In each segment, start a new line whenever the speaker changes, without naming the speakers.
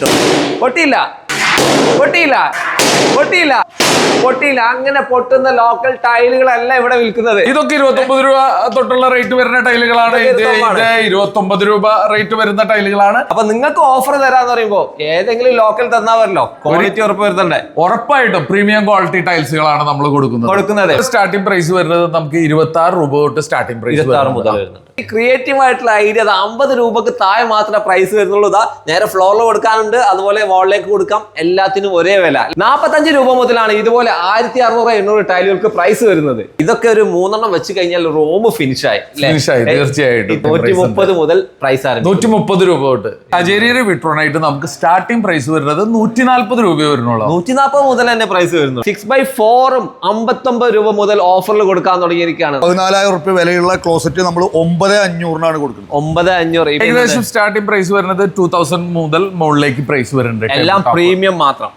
ഇട്ടു പൊട്ടിയില്ല. പൊട്ടിയില്ല. പൊട്ടിയില്ല. പൊട്ടിയില്ല. അങ്ങനെ പൊട്ടുന്ന ലോക്കൽ ടൈലുകളല്ല ഇവിടെ വിൽക്കുന്നത്.
ഇതൊക്കെ ഇരുപത്തി ഒമ്പത് രൂപ തൊട്ടുള്ള റേറ്റ് വരുന്ന ടൈലുകളാണ് ഇരുപത്തൊമ്പത് ഇരുപത്തി രൂപ റേറ്റ് വരുന്ന ടൈലുകളാണ്
അപ്പൊ നിങ്ങൾക്ക് ഓഫർ തരാന്ന് പറയുമ്പോ ഏതെങ്കിലും ലോക്കൽ തന്നാ വരല്ലോ. ക്വാളിറ്റി ഉറപ്പ് വരുത്തണ്ടേ?
ഉറപ്പായിട്ടും പ്രീമിയം ക്വാളിറ്റി ടൈൽസുകളാണ് നമ്മൾ കൊടുക്കുന്നത്.
കൊടുക്കുന്നത്.
സ്റ്റാർട്ടിംഗ് പ്രൈസ് വരുന്നത് നമുക്ക് ഇരുപത്തി ആറ് രൂപ തൊട്ട് സ്റ്റാർട്ടിംഗ് പ്രൈസ്
ഇരുപത്തി ആറ് മുതൽ വരുന്നത് ഈ ക്രിയേറ്റീവ് ആയിട്ടുള്ള ഐഡിയ അത് അമ്പത് രൂപക്ക് താഴെ മാത്രമേ പ്രൈസ് വരുന്നുള്ളൂ. ഇതാ നേരെ ഫ്ലോറിൽ കൊടുക്കാനുണ്ട്. അതുപോലെ വാളിലേക്ക് കൊടുക്കാം. എല്ലാത്തിനും ഒരേ വില. നാൽപ്പത്തഞ്ച് രൂപ മുതലാണ് ഇതുപോലെ ആയിരത്തി അറുന്നൂറ് എണ്ണൂറ് ടൈലുകൾക്ക് പ്രൈസ് വരുന്നത്. ഇതൊക്കെ ഒരു മൂന്നെണ്ണം വെച്ച് കഴിഞ്ഞാൽ റൂം ഫിനിഷ് ആയി
ഫിനിഷ് ആയി, തീർച്ചയായിട്ടും.
നൂറ്റി മുപ്പത് മുതൽ പ്രൈസ് ആരംഭിക്കും
നൂറ്റി മുപ്പത് രൂപ തൊട്ട്. അജേരിയുടെ വിട്രോണായിട്ട് നമുക്ക് സ്റ്റാർട്ടിംഗ് പ്രൈസ് വരുന്നത് നൂറ്റി നാല്പത് രൂപ വരുന്നുള്ളൂ
നൂറ്റി നാൽപ്പത് മുതൽ തന്നെ പ്രൈസ് വരുന്നു. സിക്സ് ബൈ ഫോറും അമ്പത്തൊമ്പത് രൂപ മുതൽ ഓഫറിൽ കൊടുക്കാൻ തുടങ്ങിയിരിക്കുകയാണ്.
പതിനാലായിരം റുപ്യ വിലയുള്ള ക്ലോസറ്റ് നമ്മൾ ഒമ്പത് അഞ്ഞൂറിനാണ് കൊടുക്കുന്നത്.
ഒമ്പത് അഞ്ഞൂറ്
ഏകദേശം സ്റ്റാർട്ടിംഗ് പ്രൈസ് വരുന്നത് ടൂ തൗസൻഡ് മുതൽ മുകളിലേക്ക് പ്രൈസ് വരുന്നുണ്ട്.
എല്ലാം പ്രീമിയം മാത്രം.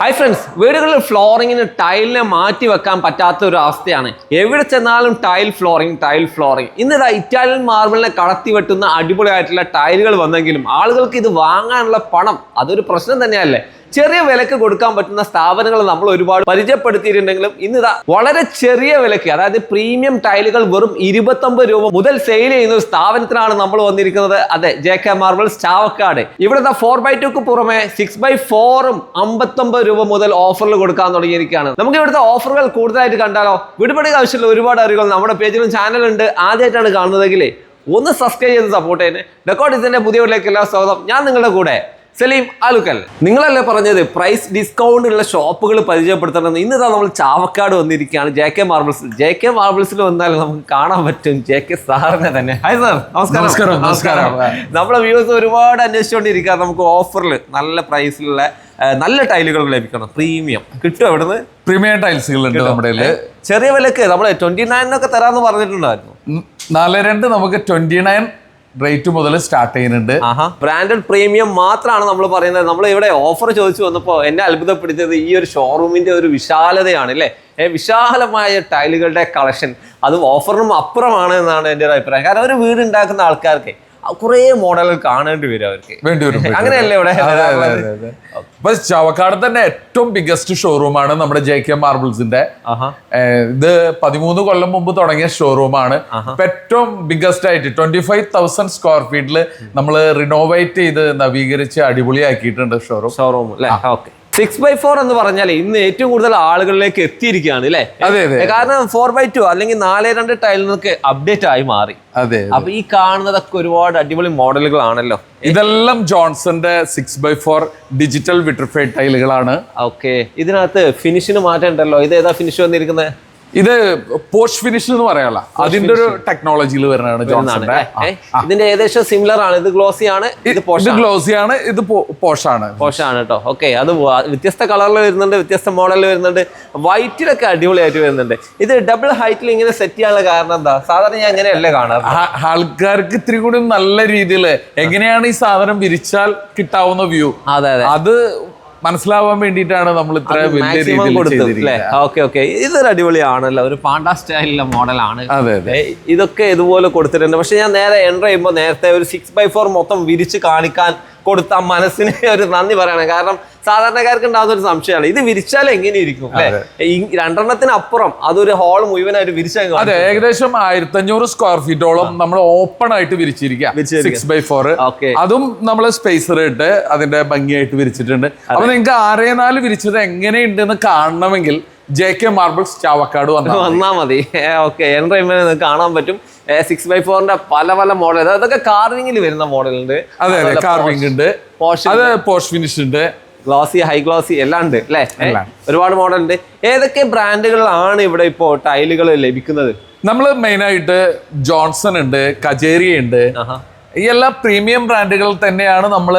ഹായ് ഫ്രണ്ട്സ് വീടുകളിൽ ഫ്ലോറിങ്ങിന് ടൈലിനെ മാറ്റി വെക്കാൻ പറ്റാത്ത ഒരു അവസ്ഥയാണ്. എവിടെ ചെന്നാലും ടൈൽ ഫ്ലോറിംഗ് ടൈൽ ഫ്ലോറിംഗ് ഇന്നിതാ ഇറ്റാലിയൻ മാർബിളിനെ കടത്തി വെട്ടുന്ന അടിപൊളിയായിട്ടുള്ള ടൈലുകൾ വന്നെങ്കിലും ആളുകൾക്ക് ഇത് വാങ്ങാനുള്ള പണം അതൊരു പ്രശ്നം തന്നെയല്ലേ? ചെറിയ വിലക്ക് കൊടുക്കാൻ പറ്റുന്ന സ്ഥാപനങ്ങൾ നമ്മൾ ഒരുപാട് പരിചയപ്പെടുത്തിയിട്ടുണ്ടെങ്കിലും ഇന്നിതാ വളരെ ചെറിയ വിലക്ക്. അതായത് പ്രീമിയം ടൈലുകൾ വെറും ഇരുപത്തൊമ്പത് രൂപ മുതൽ സെയിൽ ചെയ്യുന്ന ഒരു സ്ഥാപനത്തിനാണ് നമ്മൾ വന്നിരിക്കുന്നത്. അതെ ജെ കെ മാർബിൾസ് ചാവക്കാട്. ഇവിടെ ഫോർ ബൈ ടുക്ക് പുറമെ സിക്സ് ബൈ ഫോറും അമ്പത്തൊമ്പത് രൂപ മുതൽ ഓഫറിൽ കൊടുക്കാൻ തുടങ്ങിയിരിക്കുകയാണ്. നമുക്ക് ഇവിടുത്തെ ഓഫറുകൾ കൂടുതലായിട്ട് കണ്ടാലോ? വിടുപടി ആവശ്യമുള്ള ഒരുപാട് അറിവുകൾ നമ്മുടെ പേജിലും ചാനലുണ്ട് ആദ്യമായിട്ടാണ് കാണുന്നതെങ്കിൽ ഒന്ന് സബ്സ്ക്രൈബ് ചെയ്ത് സപ്പോർട്ട് ചെയ്യുന്നത് ഇതിന്റെ പുതിയ വീട്ടിലേക്ക് എല്ലാ സ്വാഗതം. ഞാൻ നിങ്ങളുടെ കൂടെ സലീം ആലുക്കൽ നിങ്ങളല്ലേ പറഞ്ഞത് പ്രൈസ് ഡിസ്കൗണ്ട് ഉള്ള ഷോപ്പുകൾ പരിചയപ്പെടുത്തണമെന്ന്? ഇന്നിതാ നമ്മൾ ചാവക്കാട് വന്നിരിക്കുകയാണ്. J K marbles J K മാർബിൾസിൽ വന്നാൽ നമുക്ക് കാണാൻ പറ്റും. ജെ കെ സാറിനെ തന്നെ. ഹായ് സാർ
നമസ്കാരം, നമസ്കാരം.
നമ്മളെ വ്യൂസ് ഒരുപാട് അന്വേഷിച്ചുകൊണ്ടിരിക്കുക നമുക്ക് ഓഫറിൽ നല്ല പ്രൈസിലുള്ള നല്ല ടൈലുകൾ ലഭിക്കണം. പ്രീമിയം കിട്ടും അവിടുന്ന്?
പ്രീമിയം ടൈൽസുകൾ ഉണ്ട് നമ്മുടെ.
ചെറിയ വിലക്ക്. നമ്മൾ ട്വന്റി നയൻ ഒക്കെ തരാമെന്ന് പറഞ്ഞിട്ടുണ്ടായിരുന്നു
നാല് രണ്ട് നമുക്ക് ട്വന്റി നയൻ റേറ്റ് മുതൽ സ്റ്റാർട്ട് ചെയ്യുന്നുണ്ട്.
ബ്രാൻഡഡ് പ്രീമിയം മാത്രമാണ് നമ്മൾ പറയുന്നത്. നമ്മൾ ഇവിടെ ഓഫർ ചോദിച്ചു വന്നപ്പോൾ എന്നെ അത്ഭുതപ്പെടുത്തിയത് ഈ ഒരു ഷോറൂമിന്റെ ഒരു വിശാലതയാണ് അല്ലേ? വിശാലമായ ടൈലുകളുടെ കളക്ഷൻ അത് ഓഫറിനും അപ്പുറമാണ് എന്നാണ് എന്റെ ഒരു അഭിപ്രായം. കാരണം ഒരു വീട് ഉണ്ടാക്കുന്ന ആൾക്കാർക്ക് കുറേ മോഡലുകൾ കാണേണ്ടി വരും അവർക്ക്.
വേണ്ടി വരും.
അങ്ങനെയല്ലേ ഇവിടെ.
അപ്പൊ ചവക്കാട് തന്നെ ഏറ്റവും ബിഗസ്റ്റ് ഷോറൂമാണ് നമ്മുടെ ജെ കെ മാർബിൾസിന്റെ ഇത് പതിമൂന്ന് കൊല്ലം മുമ്പ് തുടങ്ങിയ ഷോറൂമാണ് ഇപ്പൊ ഏറ്റവും ബിഗസ്റ്റ് ആയിട്ട് ട്വന്റി ഫൈവ് തൗസൻഡ് സ്ക്വയർ ഫീറ്റിൽ നമ്മൾ റിനോവേറ്റ് ചെയ്ത് നവീകരിച്ച് അടിപൊളിയാക്കിയിട്ടുണ്ട് ഷോറൂം
ഷോറൂം അല്ലേ ഓക്കെ സിക്സ് ബൈ ഫോർ എന്ന് പറഞ്ഞാൽ ഇന്ന് ഏറ്റവും കൂടുതൽ ആളുകളിലേക്ക് എത്തിയിരിക്കുകയാണ് അല്ലേ
അതെ, അതെ.
കാരണം ഫോർ ബൈ ടു അല്ലെങ്കിൽ നാല് രണ്ട് ടൈൽ നിന്നൊക്കെ അപ്ഡേറ്റ് ആയി മാറി.
അതെ
അപ്പൊ ഈ കാണുന്നതൊക്കെ ഒരുപാട് അടിപൊളി മോഡലുകളാണല്ലോ.
ഇതെല്ലാം ജോൺസന്റെ six by four digital vitrified ടൈലുകളാണ്
okay ഇതിനകത്ത് ഫിനിഷിന് മാറ്റം ഉണ്ടല്ലോ. ഇത് ഏതാ ഫിനിഷ് വന്നിരിക്കുന്നത്
ഇത് പോസ്റ്റ് ഫിനിഷ് എന്ന് പറയാനുള്ള. അതിന്റെ ഒരു ടെക്നോളജിയിൽ വരുന്നതാണ് ജോൺസന്റെ
ഇതിന്റെ ഏകദേശം സിമിലർ ആണ്. ഇത് ഗ്ലോസി ആണ് ഇത്
ഗ്ലോസി ആണ്. ഇത് പോഷാണ്
പോഷാണ് കേട്ടോ ഓക്കെ അത് വ്യത്യസ്ത കളറിൽ വരുന്നുണ്ട് വ്യത്യസ്ത മോഡലിൽ വരുന്നുണ്ട്. വൈറ്റിലൊക്കെ അടിപൊളിയായിട്ട് വരുന്നുണ്ട്. ഇത് ഡബിൾ ഹൈറ്റിൽ ഇങ്ങനെ സെറ്റ് ചെയ്യാനുള്ള കാരണം എന്താ? സാധാരണ ഞാൻ അങ്ങനെയല്ലേ കാണാറ്?
ആൾക്കാർക്ക് ഇത്തിരി കൂടി നല്ല രീതിയിൽ എങ്ങനെയാണ് ഈ സാധനം വിരിച്ചാൽ കിട്ടാവുന്ന വ്യൂ
അതെ അതെ.
അത് മനസ്സിലാവാൻ വേണ്ടിയിട്ടാണ് നമ്മൾ ഇത്ര വലിയ രീതിയിൽ
ഓക്കെ ഓക്കെ. ഇതൊരു അടിപൊളിയാണല്ലോ. ഒരു പാണ്ട സ്റ്റൈലിലെ മോഡലാണ്.
അതെ അതെ.
ഇതൊക്കെ ഇതുപോലെ കൊടുത്തിട്ടുണ്ട്. പക്ഷെ ഞാൻ നേരെ എന്റർ ചെയ്യുമ്പോൾ നേരത്തെ ഒരു സിക്സ് ബൈ ഫോർ മൊത്തം വിരിച്ച് കാണിക്കാൻ കൊടുത്ത മനസ്സിന് ഒരു നന്ദി പറയണം. കാരണം സാധാരണക്കാർക്ക് ഉണ്ടാകുന്ന ഒരു സംശയമാണ്. ഇത് വിരിച്ചാൽ എങ്ങനെ ഇരിക്കും രണ്ടെണ്ണത്തിനപ്പുറം രണ്ടെണ്ണത്തിന് അപ്പുറം അതൊരു ഹോൾ മുഴുവനായിട്ട് വിരിച്ചാൽ
അതെ ഏകദേശം ആയിരത്തി അഞ്ഞൂറ് സ്ക്വയർ ഫീറ്റോളം നമ്മൾ ഓപ്പൺ ആയിട്ട് വിരിച്ചിരിക്കുക. Six by four. അതും നമ്മൾ സ്പേസർ ഇട്ട് അതിന്റെ ഭംഗിയായിട്ട് വിരിച്ചിട്ടുണ്ട്. അപ്പൊ നിങ്ങൾക്ക് ആറേ നാല് വിരിച്ചത് എങ്ങനെയുണ്ട് എന്ന് കാണണമെങ്കിൽ ജെ കെ മാർബിൾസ് ചാവക്കാട് വന്നാൽ
വന്നാ മതി. ഓക്കെ. എന്റെ കാണാൻ പറ്റും. സിക്സ് ബൈ ഫോറിന്റെ പല പല മോഡൽ അതൊക്കെ കാർവിംഗിൽ വരുന്ന മോഡലുണ്ട്
അതെ അതെ കാർവിംഗ് ഉണ്ട്.
പോഷ്
അത് പോഷ് ഫിനിഷ് ഉണ്ട്.
ഗ്ലോസി ഹൈ ഗ്ലോസി എല്ലാം ഉണ്ട് അല്ലേ? ഒരുപാട് മോഡൽ ഉണ്ട്. ഏതൊക്കെ ബ്രാൻഡുകളാണ് ഇവിടെ ഇപ്പോൾ ടൈലുകൾ ലഭിക്കുന്നത്?
നമ്മൾ മെയിൻ ആയിട്ട് ജോൺസൺ ഉണ്ട് കജേരി ഉണ്ട്. എല്ലാ പ്രീമിയം ബ്രാൻഡുകൾ തന്നെയാണ് നമ്മൾ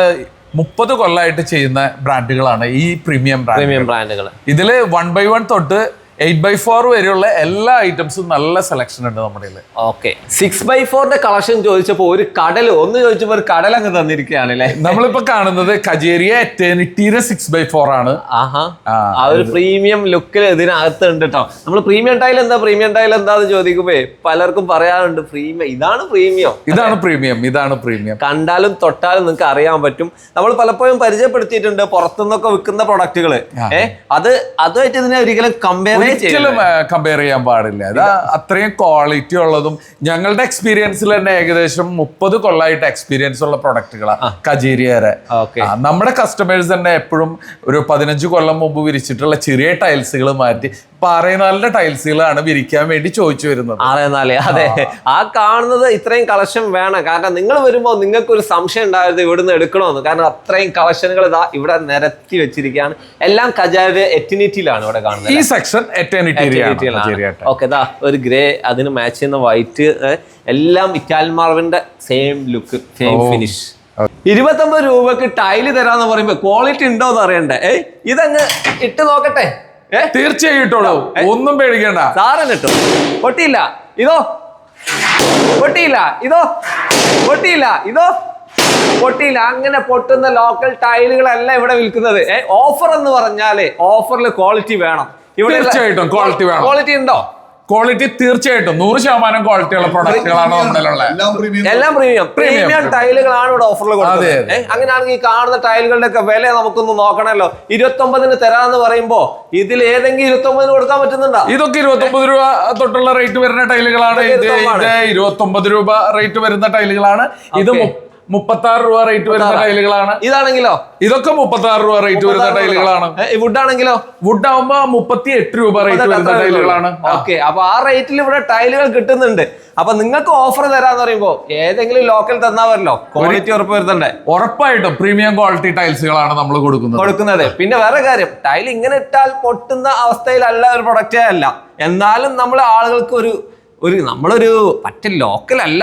മുപ്പത് കൊല്ലമായിട്ട് ചെയ്യുന്ന ബ്രാൻഡുകളാണ് ഈ പ്രീമിയം ബ്രാൻഡ്
പ്രീമിയം ബ്രാൻഡുകൾ
ഇതിൽ വൺ ബൈ വൺ തൊട്ട് എയ്റ്റ് ബൈ ഫോർ വരെയുള്ള എല്ലാ ഐറ്റംസും നല്ല സെലക്ഷൻ ഉണ്ട് നമ്മുടെ.
ഓക്കെ സിക്സ് ബൈ ഫോറിന്റെ കളക്ഷൻ ചോദിച്ചപ്പോ ഒരു കടൽ ഒന്ന് ചോദിച്ചപ്പോ ഒരു കടൽ അങ്ങ് തന്നിരിക്കുകയാണ് അല്ലേ
നമ്മളിപ്പോ കാണുന്നത് കജേരിയ എറ്റേണിറ്റിയുടെ സിക്സ് ബൈ ഫോർ ആണ്.
ആഹാ.
ആ
ഒരു പ്രീമിയം ലുക്കിൽ ഇതിനകത്ത് ഉണ്ട് കേട്ടോ നമ്മൾ പ്രീമിയം ടൈൽ എന്താ? പ്രീമിയം ടൈൽ എന്താന്ന് ചോദിക്കുമ്പോ പലർക്കും പറയാറുണ്ട് പ്രീമിയം ഇതാണ് പ്രീമിയം
ഇതാണ് പ്രീമിയം ഇതാണ് പ്രീമിയം
കണ്ടാലും തൊട്ടാലും നിങ്ങൾക്ക് അറിയാൻ പറ്റും. നമ്മൾ പലപ്പോഴും പരിചയപ്പെടുത്തിയിട്ടുണ്ട് പുറത്തുനിന്നൊക്കെ വിൽക്കുന്ന പ്രൊഡക്റ്റുകൾ ഏഹ് അത് അതുമായിട്ട് ഇതിനെ ഒരിക്കലും കമ്പയർ
ഒരിക്കലും കമ്പയർ ചെയ്യാൻ പാടില്ല. അത് അത്രയും ക്വാളിറ്റി ഉള്ളതും ഞങ്ങളുടെ എക്സ്പീരിയൻസിൽ തന്നെ ഏകദേശം മുപ്പത് കൊള്ളായിട്ട് എക്സ്പീരിയൻസ് ഉള്ള പ്രൊഡക്റ്റുകളാണ് കജേരിയരെ നമ്മുടെ കസ്റ്റമേഴ്സ് തന്നെ എപ്പോഴും ഒരു പതിനഞ്ച് കൊല്ലം മുമ്പ് വിരിച്ചിട്ടുള്ള ചെറിയ ടൈൽസുകൾ മാറ്റി പാറയനാലിന്റെ ടൈൽസുകളാണ് വിരിക്കാൻ വേണ്ടി ചോദിച്ചു വരുന്നത്.
പാറയനാല് നാല് അതെ. ആ. കാണുന്നത് ഇത്രയും കളക്ഷൻ വേണം. കാരണം നിങ്ങൾ വരുമ്പോൾ നിങ്ങൾക്ക് ഒരു സംശയം ഉണ്ടായത് ഇവിടുന്ന് എടുക്കണമെന്ന് കാരണം അത്രയും കളക്ഷനുകൾ ഇതാ ഇവിടെ നിരത്തി വെച്ചിരിക്കുകയാണ്. എല്ലാം കജാരുടെ എറ്റിനിറ്റിയിലാണ് ഇവിടെ കാണുന്നത്
ഈ സെക്ഷൻ
ഓക്കെ ദാ ഒരു ഗ്രേ അതിന് മാച്ച് ചെയ്യുന്ന വൈറ്റ് എല്ലാം ഇറ്റാലിയൻ മാർവിന്റെ സെയിം ലുക്ക് സെയിം ഫിനിഷ് ഇരുപത്തൊമ്പത് രൂപക്ക് ടൈൽ തരാന്ന് പറയുമ്പോ ക്വാളിറ്റി ഉണ്ടോ എന്ന് അറിയണ്ടേ? ഏയ് ഇതങ്ങ് ഇട്ട് നോക്കട്ടെ.
തീർച്ചയായും ഇട്ടോളൂ ഒന്നും പേടിക്കണ്ട.
സാറൻ ഇട്ടു പൊട്ടിയില്ല. ഇതോ. പൊട്ടിയില്ല. ഇതോ. പൊട്ടിയില്ല. ഇതോ. പൊട്ടിയില്ല. അങ്ങനെ പൊട്ടുന്ന ലോക്കൽ ടൈലുകളല്ല ഇവിടെ വിൽക്കുന്നത്. ഓഫർ എന്ന് പറഞ്ഞാൽ ഓഫറിൽ ക്വാളിറ്റി വേണം.
തീർച്ചയായിട്ടും ക്വാളിറ്റി വേണം.
ക്വാളിറ്റി ഉണ്ടോ?
ക്വാളിറ്റി തീർച്ചയായിട്ടും. നൂറ് ശതമാനം ക്വാളിറ്റിയുള്ള പ്രൊഡക്റ്റുകളാണ് നമ്മളിലുള്ള
എല്ലാം പ്രീമിയം
എല്ലാം പ്രീമിയം ടൈലുകളാണ് ഇവിടെ ഓഫറിൽ കൊടുക്കുന്നത്. അങ്ങനെയാണെങ്കിൽ ഈ കാണുന്ന ടൈലുകളുടെ ഒക്കെ വില നമുക്കൊന്ന് നോക്കണമല്ലോ. ഇരുപത്തി ഒമ്പതിന് തരാന്ന് പറയുമ്പോ ഇതിൽ ഏതെങ്കിലും ഇരുപത്തി ഒമ്പതിന് കൊടുക്കാൻ പറ്റുന്നുണ്ടോ?
ഇതൊക്കെ ഇരുപത്തി ഒമ്പത് രൂപ തൊട്ടുള്ള റേറ്റ് വരുന്ന ടൈലുകളാണ് ഇത് ഇരുപത്തി ഒമ്പത് രൂപ റേറ്റ് വരുന്ന ടൈലുകളാണ് ഇത്. മുപ്പത്തി ആറ് രൂപ റേറ്റ് വരുന്ന ടൈലുകളാണ്.
ഇതാണെങ്കിലോ?
ഇതൊക്കെ മുപ്പത്തി ആറ് രൂപ റേറ്റ് വരുന്ന ടൈലുകളാണ്.
വുഡ് ആണെങ്കിലോ?
വുഡ് ആവുമ്പോ മുപ്പത്തി എട്ട് രൂപ റേറ്റ് വരുന്ന ടൈലുകളാണ്.
ഓക്കെ അപ്പൊ ആ റേറ്റിൽ ഇവിടെ ടൈലുകൾ കിട്ടുന്നുണ്ട്. അപ്പൊ നിങ്ങൾക്ക് ഓഫർ തരാന്ന് പറയുമ്പോ ഏതെങ്കിലും ലോക്കൽ തന്നാ വരല്ലോ? ക്വാളിറ്റി ഉറപ്പ് വരുത്തണ്ടേ?
ഉറപ്പായിട്ടും പ്രീമിയം ക്വാളിറ്റി ടൈൽസുകളാണ് നമ്മൾ കൊടുക്കുന്നത്.
കൊടുക്കുന്നത്. പിന്നെ വേറെ കാര്യം ടൈൽ ഇങ്ങനെ ഇട്ടാൽ പൊട്ടുന്ന അവസ്ഥയിലല്ല ഒരു പ്രൊഡക്റ്റേ അല്ല. എന്നാലും നമ്മൾ ആളുകൾക്ക് ഒരു ഒരു നമ്മളൊരു പറ്റ ലോക്കൽ
അല്ല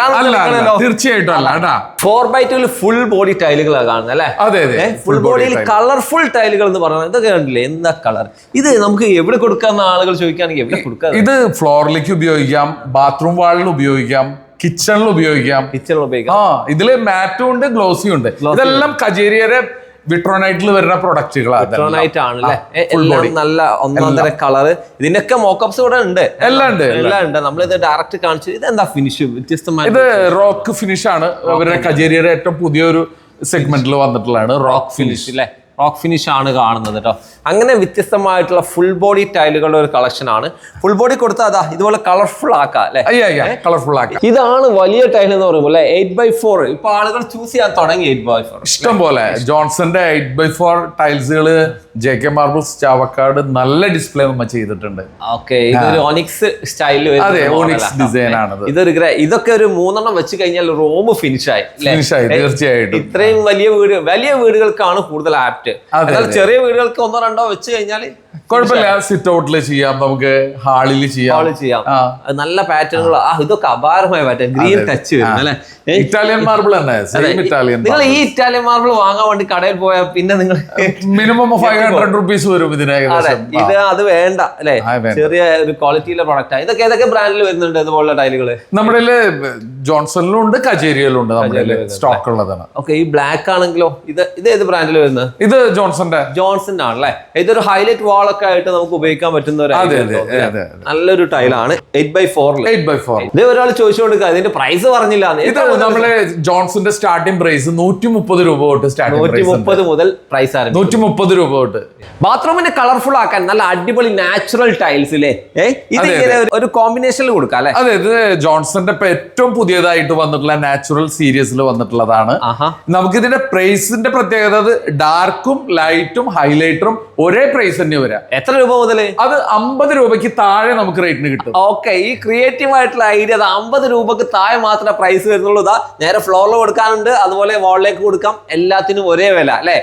തീർച്ചയായിട്ടും അല്ല കേട്ടാ
four by two full body ടൈലുകളാണ് കാണുന്നത് അല്ലേ?
അതെ അതെ.
ഫുൾ ബോഡിയിൽ കളർഫുൾ ടൈലുകൾ എന്ന് പറയുന്നത് ഇതൊക്കെ കണ്ടില്ലേ? എന്താ കളർ ഇത് നമുക്ക് എവിടെ കൊടുക്കാന്ന് ആളുകൾ ചോദിക്കുകയാണെങ്കിൽ എവിടെ കൊടുക്കാം?
ഇത് ഫ്ലോറിലേക്ക് ഉപയോഗിക്കാം ബാത്റൂം വാളിൽ ഉപയോഗിക്കാം കിച്ചണിൽ ഉപയോഗിക്കാം.
കിച്ചണിൽ ഉപയോഗിക്കാം.
ആ ഇതിൽ മാറ്റും ഉണ്ട് ഗ്ലോസിയും ഉണ്ട്. ഇതെല്ലാം കജേരിയരെ വിട്രോനൈറ്റിൽ വരുന്ന പ്രൊഡക്റ്റുകളാണ്.
നല്ല ഒന്നാന്തര കളർ ഇതിനൊക്കെ മോക്കപ്സ് ഇവിടെ ഉണ്ട്.
എല്ലാം ഉണ്ട്,
എല്ലാം. ഉണ്ട്. നമ്മൾ ഇത് ഡയറക്റ്റ് കാണിച്ചു. ഇത് എന്താ ഫിനിഷ് വ്യത്യസ്തമായ
ഇത് റോക്ക് ഫിനിഷ് ആണ്. അവരുടെ കജേരിയുടെ ഏറ്റവും പുതിയൊരു സെഗ്മെന്റിൽ വന്നിട്ടുള്ളതാണ് റോക്ക് ഫിനിഷ്
അല്ലേ റോക്ക് ഫിനിഷ് ആണ് കാണുന്നത് കേട്ടോ അങ്ങനെ വ്യത്യസ്തമായിട്ടുള്ള ഫുൾ ബോഡി ടൈലുകളുടെ ഒരു കളക്ഷൻ ആണ്. ഫുൾ ബോഡി കൊടുത്താൽ അതാ ഇതുപോലെ കളർഫുൾ ആക്കാം അല്ലേ?
കളർഫുൾ ആക്കാം.
ഇതാണ് വലിയ ടൈൽ എന്ന് പറയുമ്പോൾ അല്ലെ? എയ്റ്റ് ബൈ ഫോർ ഇപ്പൊ ആളുകൾ ചൂസ് ചെയ്യാൻ തുടങ്ങി എയ്റ്റ് ബൈ ഫോർ
ഇഷ്ടം പോലെ. ജോൺസന്റെ എയ്റ്റ് ബൈ ഫോർ ടൈൽസുകൾ ജെ കെ മാർബിൾസ് ചാവക്കാട് നല്ല ഡിസ്പ്ലേ നമ്മൾ ചെയ്തിട്ടുണ്ട്.
ഓക്കെ ഇതൊരു ഓണിക്സ് സ്റ്റൈലിൽ
അതെ, ഓണിക്സ് ഡിസൈൻ ആണ്.
ഇതൊരു ഗ്രേ ഇതൊക്കെ ഒരു മൂന്നെണ്ണം വെച്ച് കഴിഞ്ഞാൽ റൂം ഫിനിഷ് ആയി
ഫിനിഷ് ആയി, തീർച്ചയായിട്ടും.
ഇത്രയും വലിയ വീട് വലിയ വീടുകൾക്കാണ് കൂടുതൽ ആപ്റ്റ് എന്നാൽ ചെറിയ വീടുകൾക്ക് ഒന്നോ രണ്ടോ വെച്ച് കഴിഞ്ഞാൽ
കുഴപ്പമില്ല. സിറ്റ് ഔട്ടിൽ ചെയ്യാം നമുക്ക് ഹാളിൽ ചെയ്യാം.
ഹാളിൽ ചെയ്യാം. നല്ല പാറ്റേണുകൾ ആ ഇതൊക്കെ അപാരമായ പാറ്റേൺ ഗ്രീൻ ടച്ച് വരും അല്ലെ?
ഇറ്റാലിയൻ മാർബിൾ തന്നെ. ഇറ്റാലിയൻ
നിങ്ങൾ ഈ ഇറ്റാലിയൻ മാർബിൾ വാങ്ങാൻ വേണ്ടി കടയിൽ പോയാൽ പിന്നെ നിങ്ങൾ
മിനിമം ഫൈവ് ഹൺഡ്രഡ് റുപ്പീസ് വരും ഇതിന്.
ഇത് അത് വേണ്ട അല്ലെ? ചെറിയ ഒരു ക്വാളിറ്റിയിലെ പ്രൊഡക്റ്റ് ഇതൊക്കെ ഏതൊക്കെ ബ്രാൻഡിൽ വരുന്നുണ്ട് ഇതുപോലുള്ള ടൈലുകൾ
നമ്മുടെ ജോൺസണിലും ഉണ്ട് കചേരിയിലും ഉണ്ട് നമ്മുടെ സ്റ്റോക്ക് ഉള്ളതാണ്.
ഓക്കെ ഈ ബ്ലാക്ക് ആണെങ്കിലോ ഇത് ഇത് ഏത് ബ്രാൻഡിൽ വരുന്നത്
ഇത് ജോൺസന്റെ.
ജോൺസൺ ആണല്ലേ ഇതൊരു ഹൈലൈറ്റ് വാൾ ഒക്കെ ആയിട്ട് നമുക്ക് ഉപയോഗിക്കാൻ പറ്റുന്ന ഒരു നല്ലൊരു ടൈലാണ് eight by four
eight by four
ഇത് ഒരാൾ ചോദിച്ചു കൊടുക്കുക ഇതിന്റെ പ്രൈസ് പറഞ്ഞില്ല
ഇത് നമ്മൾ ജോൺസന്റെ സ്റ്റാർട്ടിംഗ് പ്രൈസ് നൂറ്റി മുപ്പത് രൂപ തൊട്ട് സ്റ്റാർട്ടിംഗ്
നൂറ്റി മുപ്പത് മുതൽ പ്രൈസ് ആണ്
നൂറ്റി മുപ്പത് രൂപ തൊട്ട്.
ബാത്റൂമിനെ കളർഫുൾ ആക്കാൻ നല്ല അടിപൊളി നാച്ചുറൽ ടൈൽസ് ഇല്ലേ ഏ ഇത് ഒരു- കോമ്പിനേഷനിൽ കൊടുക്കാം അല്ലേ?
അതെ ഇത് ജോൺസന്റെ ഏറ്റവും ഏറ്റവും പുതിയതായിട്ട് വന്നിട്ടുള്ള നാച്ചുറൽ സീരീസിൽ വന്നിട്ടുള്ളതാണ്. നമുക്കിതിന്റെ പ്രൈസിന്റെ പ്രത്യേകത ഡാർക്കും ലൈറ്റും ഹൈലൈറ്ററും ഒരേ പ്രൈസ് തന്നെ വരാം.
എത്ര രൂപ മുതൽ
അത് അമ്പത് രൂപയ്ക്ക് താഴെ നമുക്ക് റേറ്റിന് കിട്ടും.
ഓക്കെ ഈ ക്രിയേറ്റീവ് ആയിട്ടുള്ള ഐഡിയ അത് അമ്പത് രൂപക്ക് താഴെ മാത്രമേ പ്രൈസ് വരുന്നുള്ളൂ. ഇതാ നേരെ ഫ്ലോറിൽ കൊടുക്കാനുണ്ട്. അതുപോലെ വാളിലേക്ക് കൊടുക്കാം. എല്ലാത്തിനും ഒരേ വില അല്ലേ?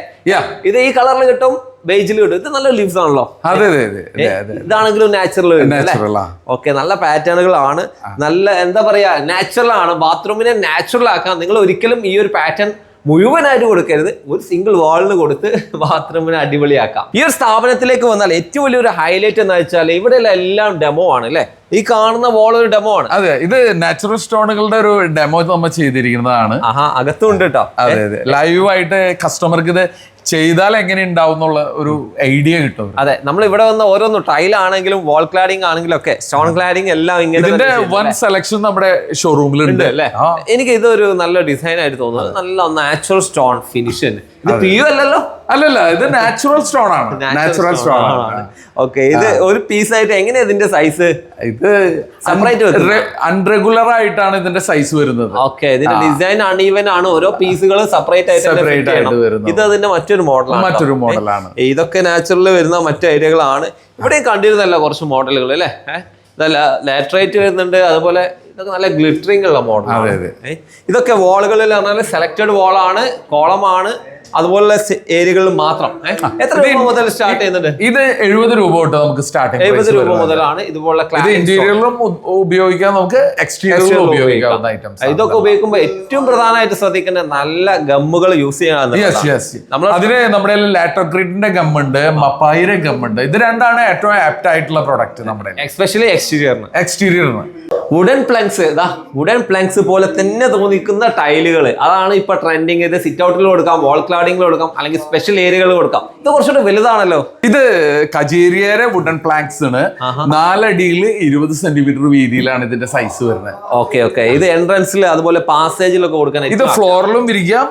ഇത് ഈ കളറിൽ കിട്ടും ബേജിൽ കിട്ടും ഇത് നല്ല ലീവ്സ് ആണല്ലോ.
അതെ അതെ
ഇതാണെങ്കിലും നാച്ചുറൽ ഓക്കെ നല്ല പാറ്റേണുകളാണ് നല്ല എന്താ പറയാ നാച്ചുറൽ ആണ്. ബാത്റൂമിനെ നാച്ചുറൽ ആക്കാൻ നിങ്ങൾ ഒരിക്കലും ഈ ഒരു പാറ്റേൺ മുഴുവനായിട്ട് കൊടുക്കരുത്. ഒരു സിംഗിൾ വാളിന് കൊടുത്ത് ബാത്റൂമിനെ അടിപൊളിയാക്കാം. ഈ ഒരു സ്ഥാപനത്തിലേക്ക് വന്നാൽ ഏറ്റവും വലിയൊരു ഹൈലൈറ്റ് എന്ന് വെച്ചാൽ ഇവിടെയുള്ള എല്ലാം ഡെമോ ആണ് അല്ലേ? ഈ കാണുന്ന വാൾ ഒരു ഡെമോ ആണ്.
അതെ ഇത് നാച്ചുറൽ സ്റ്റോണുകളുടെ ഒരു ഡെമോ നമ്മൾ ചെയ്തിരിക്കുന്നതാണ്.
അകത്തുണ്ട് കേട്ടോ
അതെ അതെ. ലൈവ് ആയിട്ട് കസ്റ്റമർക്ക് ഇത് ചെയ്താൽ എങ്ങനെ ഉണ്ടാവും എന്നുള്ള ഒരു ഐഡിയ കിട്ടും
അതെ നമ്മൾ ഇവിടെ വന്ന ഓരോന്ന് ടൈൽ ആണെങ്കിലും വാൾ ക്ലാഡിംഗ് ആണെങ്കിലും ഒക്കെ സ്റ്റോൺ ക്ലാഡിംഗ് എല്ലാം ഇങ്ങനെ
ഇതിന്റെ വൺ സെലക്ഷൻ നമ്മുടെ ഷോറൂമിലുണ്ട്
ഉണ്ട് അല്ലേ? എനിക്ക് ഇതൊരു നല്ല ഡിസൈൻ ആയിട്ട് തോന്നുന്നത് നല്ല നാച്ചുറൽ സ്റ്റോൺ ഫിനിഷ് ഇത് പിയു അല്ലല്ലോ
അല്ലല്ല ഇത് നാച്ചുറൽ സ്റ്റോൺ ആണ്. നാച്ചുറൽ സ്റ്റോൺ ആണ്.
ഓക്കെ ഇത് ഒരു പീസ് ആയിട്ട് എങ്ങനെയാ ഇതിന്റെ സൈസ്
ഇത്
സെപ്പറേറ്റ്?
അൺറെഗുലർ ആയിട്ടാണ് ഇതിന്റെ സൈസ് വരുന്നത്.
ഓക്കെ ഇതിന്റെ ഡിസൈൻ അൺഈവൻ ആണ്. ഓരോ പീസുകൾ സെപ്പറേറ്റ് ആയിട്ട് ചെയ്യണം.
ആയിട്ട് വരുന്നത്.
ഇത് അതിന്റെ മറ്റൊരു മോഡലാണ്
മറ്റൊരു മോഡലാണ്
ഇതൊക്കെ നാച്ചുറൽ വരുന്ന മറ്റു ഐഡിയകളാണ് ഇവിടെയും കണ്ടിരുന്നല്ല കുറച്ച് മോഡലുകൾ അല്ലേ? ഇതല്ല ലാറ്ററേറ്റ് വരുന്നുണ്ട്. അതുപോലെ ഇതൊക്കെ നല്ല ഗ്ലിറ്ററിംഗ് ഉള്ള മോഡൽ
അതെ, അതെ.
ഇതൊക്കെ വാളുകളിൽ പറഞ്ഞാൽ സെലക്ടഡ് വോളാണ് കോളമാണ് അതുപോലുള്ള ഏരിയകളിൽ മാത്രം. എത്ര രൂപ മുതൽ സ്റ്റാർട്ട് ചെയ്യുന്നുണ്ട്?
ഇത് എഴുപത് രൂപ തൊട്ട് നമുക്ക് സ്റ്റാർട്ടിംഗ്
എഴുപത് രൂപ മുതലാണ് ഇതുപോലെ
ഇന്റീരിയറിലും ഉപയോഗിക്കാം നമുക്ക് എക്സ്റ്റീരിയറിലും ഉപയോഗിക്കാവുന്ന
ഉപയോഗിക്കാം.
ഐറ്റംസ്
ഇതൊക്കെ ഉപയോഗിക്കുമ്പോൾ ഏറ്റവും പ്രധാനമായിട്ട് ശ്രദ്ധിക്കേണ്ട നല്ല ഗമ്മുകൾ യൂസ് നമ്മൾ
അതിന് നമ്മുടെ ലാറ്റോക്രീറ്റിന്റെ ഗമ്മുണ്ട് മപ്പായിരെ ഗമ്മുണ്ട്. ഇത് രണ്ടാണ് ഏറ്റവും ആപ്റ്റ് ആയിട്ടുള്ള പ്രൊഡക്റ്റ് നമ്മുടെ
എക്സ്പെഷ്യലി എക്സ്റ്റീരിയറിന്
എക്സ്റ്റീരിയറിന്
വുഡൻ പ്ലങ്സ് ഇതാ വുഡൻ പ്ലങ്സ് പോലെ തന്നെ തോന്നിക്കുന്ന ടൈലുകൾ അതാണ് ഇപ്പൊ ട്രെൻഡിങ് ഇത് സിറ്റ് ഔട്ടിൽ കൊടുക്കാം വാൾ ക്ലാഡിംഗിൽ കൊടുക്കാം അല്ലെങ്കിൽ സ്പെഷ്യൽ ഏരിയകൾ കൊടുക്കാം. ഇത് കുറച്ചുകൂടെ വലുതാണല്ലോ.
ഇത് കജീരിയരെ വുഡൻ പ്ലാങ്ക്സ് ആണ്. നാലടിയിൽ ഇരുപത് സെന്റിമീറ്റർ വീതിയിലാണ് ഇതിന്റെ സൈസ് വരുന്നത്.
ഓക്കെ ഓക്കെ ഇത് എൻട്രൻസിൽ അതുപോലെ പാസേജിലൊക്കെ കൊടുക്കാൻ
ഇത് ഫ്ലോറിലും വിരിക്കാം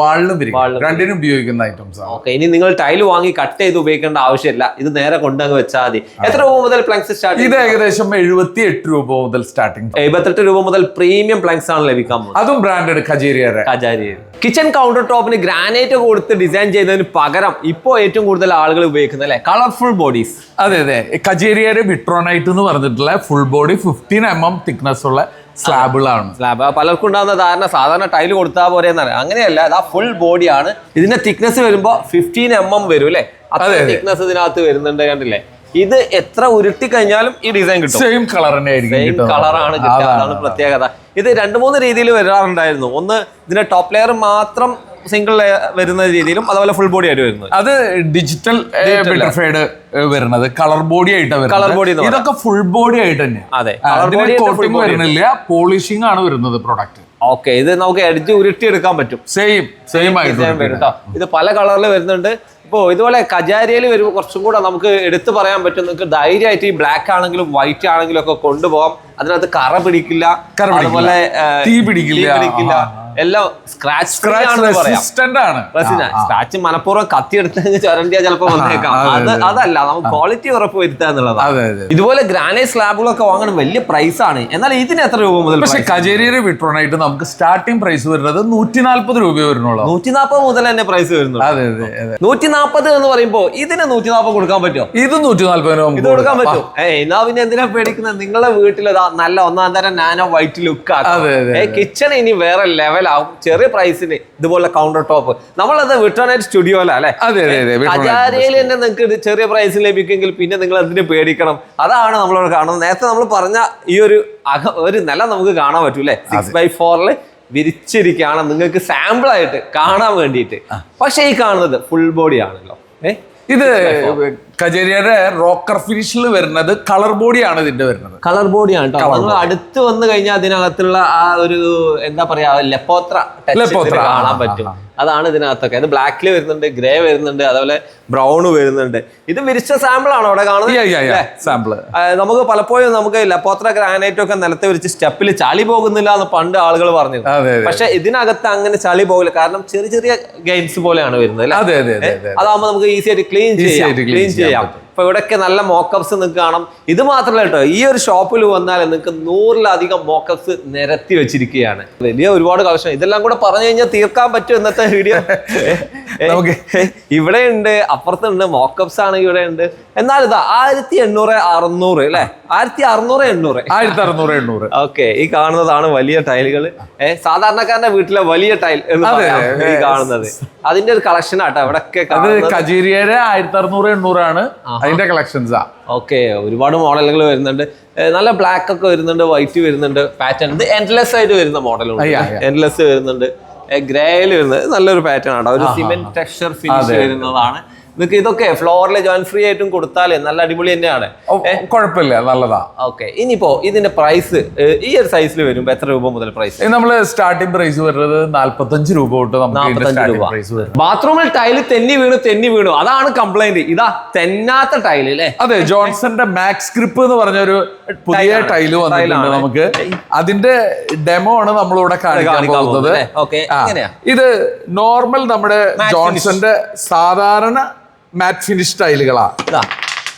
വാളിലും വിരിക്കാം. രണ്ടിനും ഉപയോഗിക്കുന്ന ഐറ്റംസ്
ഓക്കെ ഇനി നിങ്ങൾ ടൈൽ വാങ്ങി കട്ട് ചെയ്ത് ഉപയോഗിക്കേണ്ട ആവശ്യമില്ല. ഇത് നേരെ കൊണ്ടങ്ങ് വെച്ചാൽ മതി. എത്ര രൂപ മുതൽ പ്ലാങ്ക്സ് സ്റ്റാർട്ട്
ഇത് ഏകദേശം എഴുപത്തി എട്ട് രൂപ മുതൽ സ്റ്റാർട്ടിംഗ്
എഴുപത്തെട്ട് രൂപ മുതൽ പ്രീമിയം പ്ലാങ്ക്സ് ആണ് ലഭിക്കാൻ
അതും ബ്രാൻഡഡ് കജേരിയരെ.
കജാരി കിച്ചൺ കൗണ്ടർ ടോപ്പിന് ഗ്രാനൈറ്റ് കൊടുത്ത് ഡിസൈൻ ചെയ്തതിന് പകരം ഇപ്പോൾ ഏറ്റവും കൂടുതൽ ആളുകൾ ഉപയോഗിക്കുന്നത് അല്ലെ? കളർഫുൾ ബോഡീസ്
അതെ അതെ. കജേരിയർ വിട്രോണൈറ്റ് എന്ന് പറഞ്ഞിട്ടുള്ള full body fifteen M M thickness ഉള്ള സ്ലാബുകളാണ്
സ്ലാബ് പലർക്കും ഉണ്ടാകുന്ന ധാരണ സാധാരണ ടൈൽ കൊടുത്താൽ പോരെ എന്നറിയാം അങ്ങനെയല്ല അത് ആ ഫുൾ ബോഡിയാണ് ഇതിന്റെ തിക്നെസ് വരുമ്പോൾ ഫിഫ്റ്റീൻ എം എം വരും അല്ലേ?
അതെ.
തിക്നെസ് ഇതിനകത്ത് വരുന്നുണ്ട് കണ്ടില്ലേ? ഇത് എത്ര ഉരുട്ടി കഴിഞ്ഞാലും ഈ ഡിസൈൻ കിട്ടും.
സെയിം കളർ
സെയിം കളറാണ് കിട്ടുക.
അതാണ്.
പ്രത്യേകത. ഇത് രണ്ട് മൂന്ന് രീതിയിൽ വരാറുണ്ടായിരുന്നു. ഒന്ന് ഇതിന്റെ ടോപ്പ് ലെയർ മാത്രം സിംഗിൾ വരുന്ന രീതിയിലും അതുപോലെ ഫുൾ ബോഡി ആയിട്ട് വരുന്നത്.
അത് ഡിജിറ്റൽ ബെറ്റർഫൈഡ് വരുന്നത്. കളർ ബോഡി ആയിട്ടാണ്
കളർ
ബോഡി ഇതൊക്കെ ഫുൾ ബോഡി ആയിട്ട് തന്നെയാണ്
അതെ.
കോട്ടിംഗ് വരുന്നില്ല. പോളിഷിംഗ് ആണ് വരുന്നത് പ്രൊഡക്റ്റ്
ഓക്കെ ഇത് നമുക്ക് എഡ്ജ് ഉരുട്ടി എടുക്കാൻ പറ്റും
സെയിം സെയിം ആയിട്ട്
ഇത് പല കളറിൽ വരുന്നുണ്ട്. ഇപ്പോൾ ഇതുപോലെ കജാരിയിൽ വരുമ്പോൾ കുറച്ചും കൂടെ നമുക്ക് എടുത്തു പറയാൻ പറ്റും. നിങ്ങൾക്ക് ധൈര്യമായിട്ട് ഈ ബ്ലാക്ക് ആണെങ്കിലും വൈറ്റ് ആണെങ്കിലും ഒക്കെ കൊണ്ടുപോകാം. അതിനകത്ത് കറ പിടിക്കില്ല.
കറ പിടിക്കില്ല.
അതുപോലെ
തീ പിടിക്കില്ല.
പിടിക്കില്ല. എല്ലാം സ്ക്രാച്ച്
റെസിസ്റ്റന്റ് ആണ്.
സ്ക്രാച്ച് മനഃപൂർവം കത്തിയെടുത്ത് ചുരണ്ടിയാ ചിലപ്പോൾ വന്നേക്കാം.
അതെ,
അത് അതല്ല നമുക്ക് ക്വാളിറ്റി ഉറപ്പ് വരുത്തുക എന്നുള്ളതാണ്. ഇതുപോലെ ഗ്രാനൈറ്റ് സ്ലാബുകളൊക്കെ വാങ്ങണം വലിയ പ്രൈസ് ആണ്. എന്നാൽ ഇതിന് എത്ര രൂപ മുതൽ
പക്ഷെ കജേരിയരെ വിട്രോണായിട്ട് നമുക്ക് സ്റ്റാർട്ടിംഗ് പ്രൈസ് വരുന്നത് നൂറ്റി നാല്പത് രൂപ വരുന്നുള്ളൂ.
നൂറ്റി നാൽപ്പത് മുതൽ തന്നെ പ്രൈസ് വരുന്നു
അതെ അതെ അതെ.
നൂറ്റി നാൽപ്പത് എന്ന് പറയുമ്പോ ഇതിന് നൂറ്റി നാൽപ്പത് കൊടുക്കാൻ പറ്റുമോ?
ഇത് നൂറ്റി നാൽപ്പത് രൂപ
ഇത് കൊടുക്കാൻ പറ്റും ഏഹ് എന്നാ പിന്നെ എന്തിനാ പേടിക്കുന്നത്? നിങ്ങളുടെ വീട്ടിൽ നല്ല ഒന്നാം തരം നാനോ വൈറ്റ് ലുക്ക്
അതെ,
കിച്ചൺ ഇനി വേറെ ലെവലാവും ചെറിയ പ്രൈസിന് ഇതുപോലെ കൗണ്ടർ ടോപ്പ് നമ്മളത് വിട്ടോണേറ്റ് സ്റ്റുഡിയോല അല്ലെ?
അതെ അതെ അതെ Vitronet.
കജാരയിൽ തന്നെ നിങ്ങൾക്ക് ഇത് ചെറിയ പ്രൈസിൽ ലഭിക്കുമെങ്കിൽ പിന്നെ നിങ്ങൾ അതിന് പേടിക്കണം. അതാണ് നമ്മളോട് കാണുന്നത്. നേരത്തെ നമ്മൾ പറഞ്ഞ ഈ ഒരു ഒരു നില നമുക്ക് കാണാൻ പറ്റൂലേ സിക്സ് ബൈ ഫോറിൽ വിരിച്ചിരിക്കുകയാണ് നിങ്ങൾക്ക് സാമ്പിൾ ആയിട്ട് കാണാൻ വേണ്ടിയിട്ട്. പക്ഷേ ഈ കാണുന്നത് ഫുൾ ബോഡി ആണല്ലോ. ഏഹ്
ഇത് കജേരിയയുടെ റോക്കർ ഫിനിഷിൽ വരുന്നത് കളർ ബോഡിയാണ് ഇതിന്റെ വരുന്നത്.
കളർ ബോഡിയാണ് കേട്ടോ നമ്മൾ അടുത്ത് വന്നു കഴിഞ്ഞാൽ അതിനകത്തുള്ള ആ ഒരു എന്താ പറയാ ലെപ്പോത്ര
ലെപ്പോത്ര,
കാണാൻ പറ്റും. അതാണ് ഇതിനകത്തൊക്കെ. അത് ബ്ലാക്കിൽ വരുന്നുണ്ട് ഗ്രേ വരുന്നുണ്ട് അതുപോലെ ബ്രൗൺ വരുന്നുണ്ട്. ഇത് വിരിച്ച സാമ്പിൾ ആണ് അവിടെ കാണുന്നത്?
സാമ്പിൾ
ആ, നമുക്ക് പലപ്പോഴും നമുക്ക് ലെപ്പോത്ര ഗ്രാനൈറ്റ് ഒക്കെ നിലത്തെ വിരിച്ച് സ്റ്റെപ്പിൽ ചളി പോകുന്നില്ല എന്ന് പണ്ട് ആളുകൾ
അതെ
പക്ഷെ ഇതിനകത്ത് അങ്ങനെ ചളി പോകില്ല. കാരണം ചെറിയ ചെറിയ ഗെയിംസ് പോലെയാണ് വരുന്നത് അല്ലേ?
അതെ അതെ അതെ അതെ
അതാവുമ്പോൾ നമുക്ക് ഈസി ആയിട്ട് ക്ലീൻ ചെയ്യാം. ക്ലീൻ
ചെയ്യാൻ
ചെയ്യാം. ഇപ്പൊ ഇവിടെയൊക്കെ നല്ല മോക്കപ്സ് നിങ്ങൾക്ക് കാണാം ഇത് മാത്രമല്ല കേട്ടോ ഈ ഒരു ഷോപ്പിൽ വന്നാൽ നിങ്ങൾക്ക് നൂറിലധികം മോക്കപ്സ് നിരത്തി വെച്ചിരിക്കുകയാണ്. വലിയ ഒരുപാട് കളക്ഷൻ ഇതെല്ലാം കൂടെ പറഞ്ഞു കഴിഞ്ഞാൽ തീർക്കാൻ പറ്റും ഇന്നത്തെ വീഡിയോ
നമുക്ക്
ഇവിടെ ഉണ്ട് അപ്പുറത്തുണ്ട് മോക്കപ്സ് ആണ് ഇവിടെ ഉണ്ട്. എന്നാൽ ഇതാ ആയിരത്തി എണ്ണൂറ് അറുന്നൂറ് അല്ലെ? ആയിരത്തി അറുന്നൂറ് എണ്ണൂറ്.
ആയിരത്തി അറുന്നൂറ് എണ്ണൂറ്.
ഓക്കെ ഈ കാണുന്നതാണ് വലിയ ടൈലുകൾ സാധാരണക്കാരന്റെ വീട്ടിലെ വലിയ ടൈൽ ഈ കാണുന്നത്. അതിന്റെ ഒരു കളക്ഷൻ ആട്ടോ കാണുന്നത്.
കജേരിയയുടെ ആയിരത്തി അറുന്നൂറ് എണ്ണൂറാണ് അതിന്റെ കളക്ഷൻസാ
ഓക്കെ ഒരുപാട് മോഡലുകൾ വരുന്നുണ്ട്. നല്ല ബ്ലാക്ക് ഒക്കെ വരുന്നുണ്ട് വൈറ്റ് വരുന്നുണ്ട് പാറ്റേൺ ഇത് എൻഡ്ലെസ് ആയിട്ട് വരുന്ന മോഡലുണ്ട്. എൻഡ്ലെസ് വരുന്നുണ്ട്. ഗ്രേയിൽ വരുന്നത് നല്ലൊരു പാറ്റേൺ ആണ് ഒരു സിമെന്റ് ടെക്സ്ചർ ഫിനിഷ് വരുന്നതാണ്. നിങ്ങൾക്ക് ഇതൊക്കെ ഫ്ലോറിൽ ജോയിൻ ഫ്രീ ആയിട്ടും കൊടുത്താലേ നല്ല അടിപൊളി തന്നെയാണ്.
കുഴപ്പമില്ല നല്ലതാ.
ഓക്കെ ഇനിയിപ്പോ ഇതിന്റെ പ്രൈസ് ഈ ഒരു സൈസിൽ വരുമ്പോ എത്ര രൂപ മുതൽ പ്രൈസ്
നമ്മൾ സ്റ്റാർട്ടിംഗ് പ്രൈസ് വരുന്നത് നാല്പത്തഞ്ച് രൂപ തൊട്ട്
രൂപ. ബാത്റൂമിൽ ടൈൽ തെന്നി വീണു തെന്നി വീണു. അതാണ് കംപ്ലൈന്റ് ഇതാ തെന്നാത്ത ടൈൽ അല്ലേ
അതെ ജോൺസന്റെ മാക്സ് ഗ്രിപ്പ് എന്ന് പറഞ്ഞ ഒരു പുതിയ ടൈൽ വന്നിട്ടുണ്ട് നമുക്ക്. അതിന്റെ ഡെമോ ആണ് നമ്മളിവിടെ കാണിക്കാൻ പോകുന്നത്? ഇത് നോർമൽ നമ്മുടെ ജോൺസന്റെ സാധാരണ മാറ്റ് ഫിനിഷ് ടൈലുകളാ
ഇതാ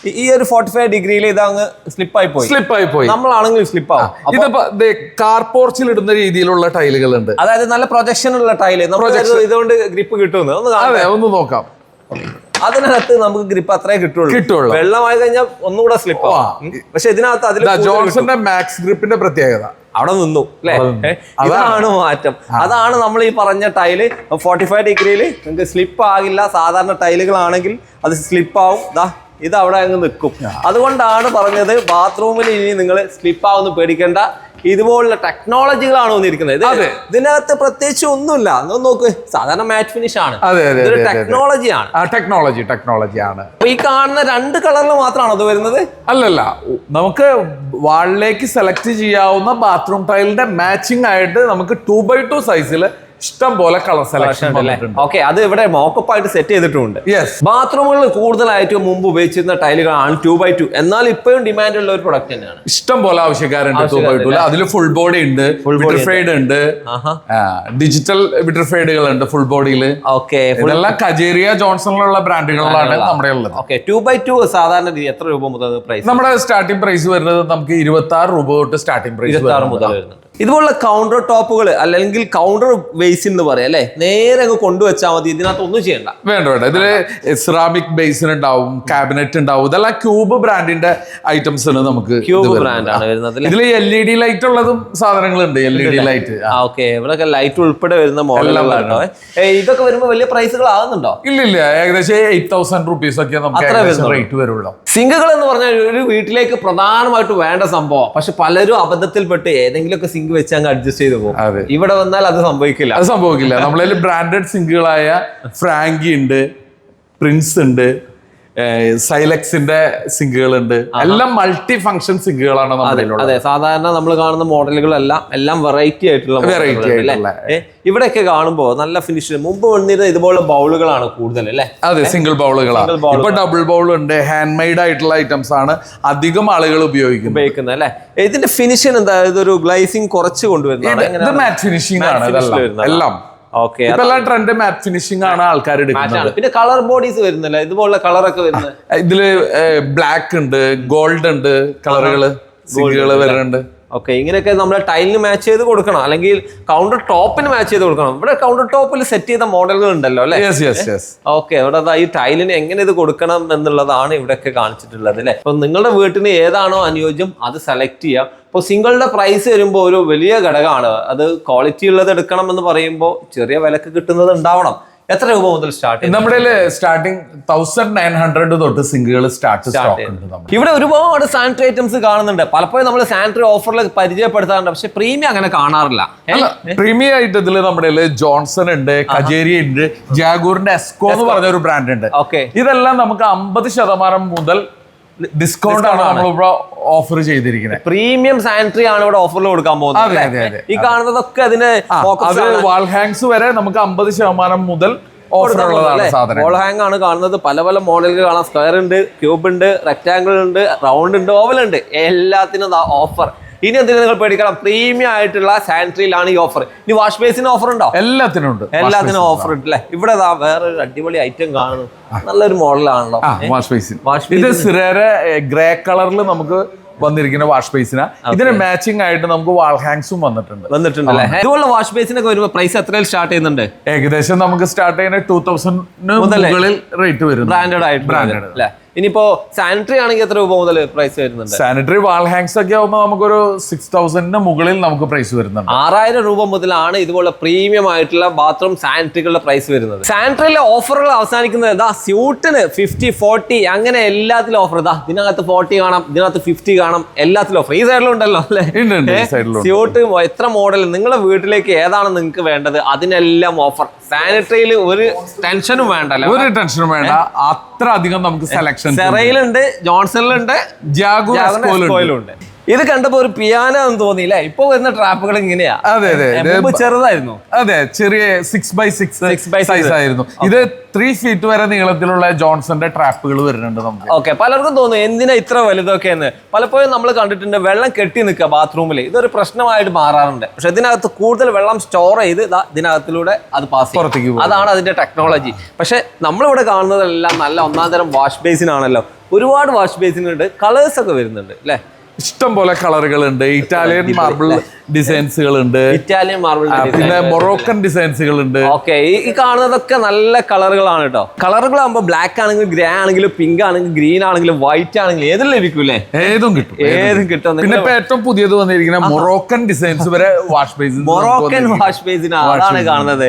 ഈ- ഒരു ഫോർട്ടി ഫൈവ് ഡിഗ്രിയിൽ ഇത് അങ്ങ് സ്ലിപ്പായി പോയി.
സ്ലിപ്പായി പോയി.
നമ്മളാണെങ്കിൽ സ്ലിപ്പ് ആവും
ഇതിപ്പോ കാർ പോർച്ചിൽ ഇടുന്ന രീതിയിലുള്ള ടൈലുകൾ ഉണ്ട്
അതായത് നല്ല പ്രൊജക്ഷൻ ഉള്ള ടൈൽ ഇതുകൊണ്ട് ഗ്രിപ്പ് കിട്ടുമെന്ന്. ഒന്ന്
അതെ ഒന്ന് നോക്കാം.
അതിനകത്ത് നമുക്ക് ഗ്രിപ്പ് അത്രേ കിട്ടുള്ളൂ.
കിട്ടുള്ളൂ.
വെള്ളമായി കഴിഞ്ഞാൽ ഒന്നുകൂടെ സ്ലിപ്പ് ആവാം. പക്ഷെ ഇതിനകത്ത് അതിൽ
ജോൺസന്റെ മാക്സ് ഗ്രിപ്പിന്റെ പ്രത്യേകത.
അവിടെ നിന്നു. അല്ലേ? അതാണ് ഇതാണ് മാറ്റം. അതാണ് നമ്മൾ ഈ പറഞ്ഞ ടൈൽ. ഫോർട്ടി ഫൈവ് ഡിഗ്രിയിൽ നിങ്ങൾക്ക് സ്ലിപ്പ് ആകില്ല. സാധാരണ ടൈലുകളാണെങ്കിൽ അത് സ്ലിപ്പ് ആവും. ദാ. ഇത് അവിടെ അങ്ങ് നിൽക്കും. അതുകൊണ്ടാണ് പറഞ്ഞത് ബാത്റൂമിൽ ഇനി നിങ്ങൾ സ്ലിപ്പ് ആവുന്ന പേടിക്കേണ്ട. ഇതുപോലുള്ള ടെക്നോളജികളാണ് വന്നിരിക്കുന്നത്. ഇത്. ഇതിനകത്ത് പ്രത്യേകിച്ച് ഒന്നുമില്ല. ഒന്ന് നോക്ക്. സാധാരണ മാറ്റ് ഫിനിഷ് ആണ്. ഇതൊരു. ടെക്നോളജിയാണ്
ടെക്നോളജി ടെക്നോളജി ആണ്.
അപ്പൊ ഈ കാണുന്ന രണ്ട് കളറിൽ മാത്രമാണോ അത് വരുന്നത്?
അല്ലല്ല. നമുക്ക് വാളിലേക്ക് സെലക്ട് ചെയ്യാവുന്ന ബാത്റൂം ടൈലിന്റെ മാച്ചിങ് ആയിട്ട് നമുക്ക് ടു ബൈ ടു സൈസിൽ ഇഷ്ടം പോലെ കളർ സെലക്ഷൻ
ഓക്കെ അത് ഇവിടെ മോക്കപ്പ് ആയിട്ട് സെറ്റ് ചെയ്തിട്ടുണ്ട്.
യെസ്
ബാത്റൂമുകളിൽ കൂടുതലായിട്ട് മുമ്പ് ഉപയോഗിച്ചിരുന്ന ടൈലുകളാണ് ടു ബൈ ടു എന്നാൽ ഇപ്പോഴും ഡിമാൻഡ് ഉള്ള ഒരു പ്രൊഡക്റ്റ് തന്നെയാണ്.
ഇഷ്ടം പോലെ ആവശ്യക്കാരുണ്ട് ടു ബൈ ടു അതിൽ ഫുൾ ബോഡി ഉണ്ട്. വിട്രിഫൈഡ് ഉണ്ട് ഡിജിറ്റൽ വിട്രിഫൈഡുകൾ ഉണ്ട് ഫുൾ ബോഡിയിൽ
ഓക്കെ
ഇതെല്ലാം കജേരിയ ജോൺസണിലുള്ള ബ്രാൻഡുകളാണ്. നമ്മുടെ ഉള്ളത്.
ഓക്കെ ടു ബൈ ടു സാധാരണ രീതി എത്ര രൂപ മുതൽ പ്രൈസ്
നമ്മുടെ സ്റ്റാർട്ടിംഗ് പ്രൈസ് വരുന്നത് നമുക്ക് ഇരുപത്തി ആറ് രൂപ തൊട്ട് സ്റ്റാർട്ടിംഗ് പ്രൈസ്
ഇരുപത്തി ആറ് മുതൽ വരുന്നുണ്ട്. ഇതുപോലുള്ള കൗണ്ടർ ടോപ്പുകൾ അല്ലെങ്കിൽ കൗണ്ടർ ബേസ് എന്ന് പറയാം അല്ലെ? നേരെ അങ്ങ് കൊണ്ടുവച്ചാൽ മതി ഇതിനകത്ത് ഒന്നും ചെയ്യണ്ട.
വേണ്ട വേണ്ട. ഇതിൽ സിറാമിക് ബേസിൻ ഉണ്ടാവും കാബിനറ്റ് ഉണ്ടാവും. ഇതെല്ലാം ക്യൂബ് ബ്രാൻഡിന്റെ ഐറ്റംസ് ആണ് നമുക്ക്
ക്യൂബ്
ബ്രാൻഡാണ്
ബ്രാൻഡ് ആണ് വരുന്നത്
ഇതിൽ എൽ ഇ ഡി ലൈറ്റ് ഉള്ളതും സാധനങ്ങളുണ്ട് L E D light
okay ഇവിടെയൊക്കെ ലൈറ്റ് ഉൾപ്പെടെ വരുന്ന മോഡലുകളാണോ ഇതൊക്കെ വരുമ്പോൾ വലിയ പ്രൈസുകൾ ആകുന്നുണ്ടോ
ഇല്ല ഇല്ല. ഏകദേശം എയ്റ്റ് തൗസൻഡ് റുപ്പീസ് ഒക്കെ നമുക്ക് റേറ്റ് വരുള്ളൂ.
സിംഗുകൾ എന്ന് പറഞ്ഞാൽ ഒരു വീട്ടിലേക്ക് പ്രധാനമായിട്ട് വേണ്ട സംഭവം. പക്ഷെ പലരും അബദ്ധത്തിൽപ്പെട്ട് ഏതെങ്കിലുമൊക്കെ സിങ്ക് വെച്ച് അങ്ങ് അഡ്ജസ്റ്റ് ചെയ്ത് പോകും.
അതെ.
ഇവിടെ വന്നാൽ അത് സംഭവിക്കില്ല.
അത് സംഭവിക്കില്ല. നമ്മളതിൽ ബ്രാൻഡഡ് സിങ്കുകളായ ഫ്രാങ്കി ഉണ്ട് പ്രിൻസ് ഉണ്ട് സൈലക്സിന്റെ സിങ്കുകൾ ഉണ്ട് എല്ലാം മൾട്ടി ഫംഗ്ഷൻ സിങ്കുകളാണ്
അതെ സാധാരണ നമ്മൾ കാണുന്ന മോഡലുകളെല്ലാം എല്ലാം വെറൈറ്റി ആയിട്ടുള്ള വെറൈറ്റി?
ആയിട്ടുള്ള.
ഇവിടെയൊക്കെ കാണുമ്പോൾ നല്ല ഫിനിഷ് മുമ്പ് വന്നിരുന്ന ഇതുപോലെ ബൗളുകളാണ് കൂടുതൽ അല്ലേ?
അതെ സിംഗിൾ ബൗളുകളാണ് ഇപ്പൊ ഡബിൾ ബൗൾ ഉണ്ട് ഹാൻഡ് മെയ്ഡ് ആയിട്ടുള്ള ഐറ്റംസ് ആണ് അധികം ആളുകൾ ഉപയോഗിക്കുന്നത്.
ഉപയോഗിക്കുന്നത് അല്ലേ? ഇതിന്റെ ഫിനിഷിന് എന്താ? ഇതൊരു ഗ്ലൈസിങ് കുറച്ച്
കൊണ്ടുവരുന്നത് മാറ്റ് ഫിനിഷിംഗ് ആണ്. എല്ലാം.
ഓക്കെ
ഇപ്പൊ എല്ലാം ട്രെൻഡ് മാറ്റ് ഫിനിഷിംഗ് ആണ് ആൾക്കാർ എടുക്കുന്നത്.
പിന്നെ കളർ ബോഡീസ് വരുന്നില്ല. ഇതുപോലുള്ള കളറൊക്കെ വരുന്നത്.
ഇതിൽ ബ്ലാക്ക് ഉണ്ട് ഗോൾഡ് ഉണ്ട് കളറുകൾ സിഗുകൾ വരുന്നുണ്ട്.
ഓക്കെ ഇങ്ങനെയൊക്കെ നമ്മൾ ടൈലിന് മാച്ച് ചെയ്ത് കൊടുക്കണം. അല്ലെങ്കിൽ കൗണ്ടർ ടോപ്പിന് മാച്ച് ചെയ്ത് കൊടുക്കണം. ഇവിടെ കൗണ്ടർ ടോപ്പിൽ സെറ്റ് ചെയ്ത മോഡലുകൾ ഉണ്ടല്ലോ അല്ലേ? ഓക്കെ ഇവിടെ ഈ ടൈലിന് എങ്ങനെ ഇത് കൊടുക്കണം എന്നുള്ളതാണ് ഇവിടെയൊക്കെ കാണിച്ചിട്ടുള്ളത് അല്ലേ? അപ്പൊ നിങ്ങളുടെ വീട്ടിന് ഏതാണോ അനുയോജ്യം അത് സെലക്ട് ചെയ്യാം അപ്പോൾ സിംഗിളുടെ പ്രൈസ് വരുമ്പോൾ ഒരു വലിയ ഘടകമാണ്. അത് ക്വാളിറ്റി ഉള്ളത് എടുക്കണം എന്ന് പറയുമ്പോൾ ചെറിയ വിലക്ക് കിട്ടുന്നത് ഉണ്ടാവണം. എത്ര രൂപ മുതൽ സ്റ്റാർട്ട്
നമ്മുടെ സ്റ്റാർട്ടിങ് തൗസൻഡ് നയൻ ഹൺഡ്രഡ് തൊട്ട് സിങ്കുകൾ സ്റ്റാർട്ട്
ഇവിടെ ഒരുപാട് സാനിറ്ററി ഐറ്റംസ് കാണുന്നുണ്ട്. പലപ്പോഴും നമ്മൾ സാനിറ്ററി ഓഫറിൽ പരിചയപ്പെടുത്താറുണ്ട്. പക്ഷെ പ്രീമിയം അങ്ങനെ കാണാറില്ല?
പ്രീമിയം ആയിട്ട് ഇതിൽ നമ്മുടെ ജോൺസൺ ഉണ്ട് കജേരി ഉണ്ട് ജാഗൂറിന്റെ എസ്കോ എന്ന് പറഞ്ഞ ഒരു ബ്രാൻഡ് ഉണ്ട്.
ഓക്കെ
ഇതെല്ലാം നമുക്ക് അമ്പത് ശതമാനം മുതൽ ഡിസ്കൗണ്ട് ആണ് നമ്മളിപ്പോ ഓഫർ ചെയ്തിരിക്കുന്നത്
പ്രീമിയം സാനിറ്ററി ആണ് ഇവിടെ ഓഫറിൽ കൊടുക്കാൻ പോകുന്നത്. ഈ കാണുന്നതൊക്കെ അതിന് focus
അത് വാൾ ഹാങ്സ് വരെ നമുക്ക് അമ്പത് ശതമാനം മുതൽ
വോൾ ഹാങ് ആണ് കാണുന്നത്. പല പല മോഡലുകൾ കാണാം. സ്ക്വയർ ഉണ്ട് ക്യൂബ് ഉണ്ട് റെക്ടാങ്കിൾ ഉണ്ട് റൗണ്ട് ഉണ്ട് ഓവൽ ഉണ്ട്. എല്ലാത്തിനും ഓഫർ ഇനി എന്തിനാ നിങ്ങൾ പേടിക്കണം? പ്രീമിയം ആയിട്ടുള്ള സാനിറ്ററിയിലാണ് ഈ ഓഫർ ഇനി വാഷ് ബേസിന് ഓഫർ ഉണ്ടോ?
എല്ലാത്തിനും ഉണ്ട്.
എല്ലാത്തിനും ഓഫർ ഉണ്ട്. അല്ലേ? ഇവിടെ വേറെ ഒരു അടിപൊളി ഐറ്റം കാണുന്നു. നല്ലൊരു മോഡലാണല്ലോ
വാഷ് ബേസിൻ
വാഷ്
ഇത് ഗ്രേ കളറിൽ നമുക്ക് വന്നിരിക്കുന്ന വാഷ് ബേസിന ഇതിന് മാച്ചിങ് ആയിട്ട് നമുക്ക് വാൾ ഹാങ്സും വന്നിട്ടുണ്ട്.
വന്നിട്ടുണ്ട് ഇതുപോലുള്ള വാഷ് ബേസിനൊക്കെ വരുമ്പോൾ പ്രൈസ് എത്രയിൽ സ്റ്റാർട്ട് ചെയ്യുന്നുണ്ട്?
ഏകദേശം നമുക്ക് സ്റ്റാർട്ട് ചെയ്യുന്ന ടൂ
തൗസൻഡ്
മുതൽ റേറ്റ് വരും
ബ്രാൻഡഡ് ആയിട്ട്
ബ്രാൻഡഡ്
അല്ലേ? ഇനിയിപ്പോ സാനിറ്ററി ആണെങ്കിൽ എത്ര രൂപ മുതൽ പ്രൈസ് വരുന്നുണ്ട്?
സാനിറ്ററി വാൾ ഹാങ്സ് ഒക്കെ ആവുമ്പോൾ നമുക്കൊരു സിക്സ് തൗസൻഡിന് മുകളിൽ നമുക്ക് പ്രൈസ് വരുന്നുണ്ട്.
ആറായിരം രൂപ മുതലാണ് ഇതുപോലെ പ്രീമിയം ആയിട്ടുള്ള ബാത്റൂം സാനിറ്ററികളുടെ പ്രൈസ് വരുന്നത്. സാനിറ്ററിയിലെ ഓഫറുകൾ അവസാനിക്കുന്നത് എന്താ സ്യൂട്ടിന് ഫിഫ്റ്റി ഫോർട്ടി അങ്ങനെ എല്ലാത്തിലും ഓഫർ ഇതാ ഇതിനകത്ത് ഫോർട്ടി കാണാം ഇതിനകത്ത് ഫിഫ്റ്റി കാണാം എല്ലാത്തിലും ഓഫർ ഈ സൈഡിലും ഉണ്ടല്ലോ അല്ലേ? സ്യൂട്ട് എത്ര മോഡൽ നിങ്ങളുടെ വീട്ടിലേക്ക് ഏതാണ് നിങ്ങൾക്ക് വേണ്ടത്? അതിനെല്ലാം ഓഫർ സാനിറ്ററിയിൽ ഒരു ടെൻഷനും വേണ്ടല്ലോ.
ഒരു ടെൻഷനും വേണ്ട. അത്ര അധികം നമുക്ക് സെലക്ഷൻ
സെറയിലുണ്ട് ജോൺസണിലുണ്ട് ജാഗു ഉണ്ട് ഇത് കണ്ടപ്പോ ഒരു പിയാനോ എന്ന് തോന്നിയില്ലേ? ഇപ്പൊ വരുന്ന ട്രാപ്പുകൾ ഇങ്ങനെയാ.
അതെ, അതെ.
ചെറുതായിരുന്നു.
അതെ ചെറിയ six by six
six by
size ആയിരുന്നു. ഇത് ത്രീ ഫീറ്റ് വരെ നീളത്തിലുള്ള ജോൺസന്റെ ട്രാപ്പുകൾ വരുന്നുണ്ട് നമുക്ക്.
ഓക്കെ പലർക്കും തോന്നും എന്തിനാ ഇത്ര വലുതൊക്കെ എന്ന്. പലപ്പോഴും നമ്മൾ കണ്ടിട്ടുണ്ട് വെള്ളം കെട്ടി നിൽക്കുക ബാത്റൂമിൽ ഇതൊരു പ്രശ്നമായിട്ട് മാറാറുണ്ട്. പക്ഷെ ഇതിനകത്ത് കൂടുതൽ വെള്ളം സ്റ്റോർ ചെയ്ത് ഇതിനകത്തിലൂടെ അത് പാസ്
പുറത്തേക്ക്
അതാണ് അതിന്റെ ടെക്നോളജി പക്ഷെ നമ്മളിവിടെ കാണുന്നതെല്ലാം നല്ല ഒന്നാം തരം വാഷ് ബേസിൻ ആണല്ലോ. ഒരുപാട് വാഷ് ബേസിൻ ഉണ്ട്. കളേഴ്സ് ഒക്കെ വരുന്നുണ്ട് അല്ലേ?
ഇഷ്ടം പോലെ കളറുകൾ ഉണ്ട് ഇറ്റാലിയൻ മാർബിൾ ഡിസൈൻസുകൾ ഉണ്ട്
ഇറ്റാലിയൻ മാർബിൾ
പിന്നെ മൊറോക്കൻ ഡിസൈൻസുകൾ ഉണ്ട്
ഓക്കെ ഈ കാണുന്നതൊക്കെ നല്ല കളറുകളാണ് കേട്ടോ കളറുകളാകുമ്പോൾ ബ്ലാക്ക് ആണെങ്കിലും ഗ്രേ ആണെങ്കിലും പിങ്ക് ആണെങ്കിലും ഗ്രീൻ ആണെങ്കിലും വൈറ്റ് ആണെങ്കിലും ഏതും ലഭിക്കൂലേ?
ഏതും കിട്ടും
ഏതും കിട്ടും.
പിന്നെ ഇപ്പൊ ഏറ്റവും പുതിയത് വന്നിരിക്കുന്ന മൊറോക്കൻ ഡിസൈൻസ് വരെ വാഷ് ബേസിൻ
മൊറോക്കൻ വാഷ് ബേസിന് അതാണ് കാണുന്നത്.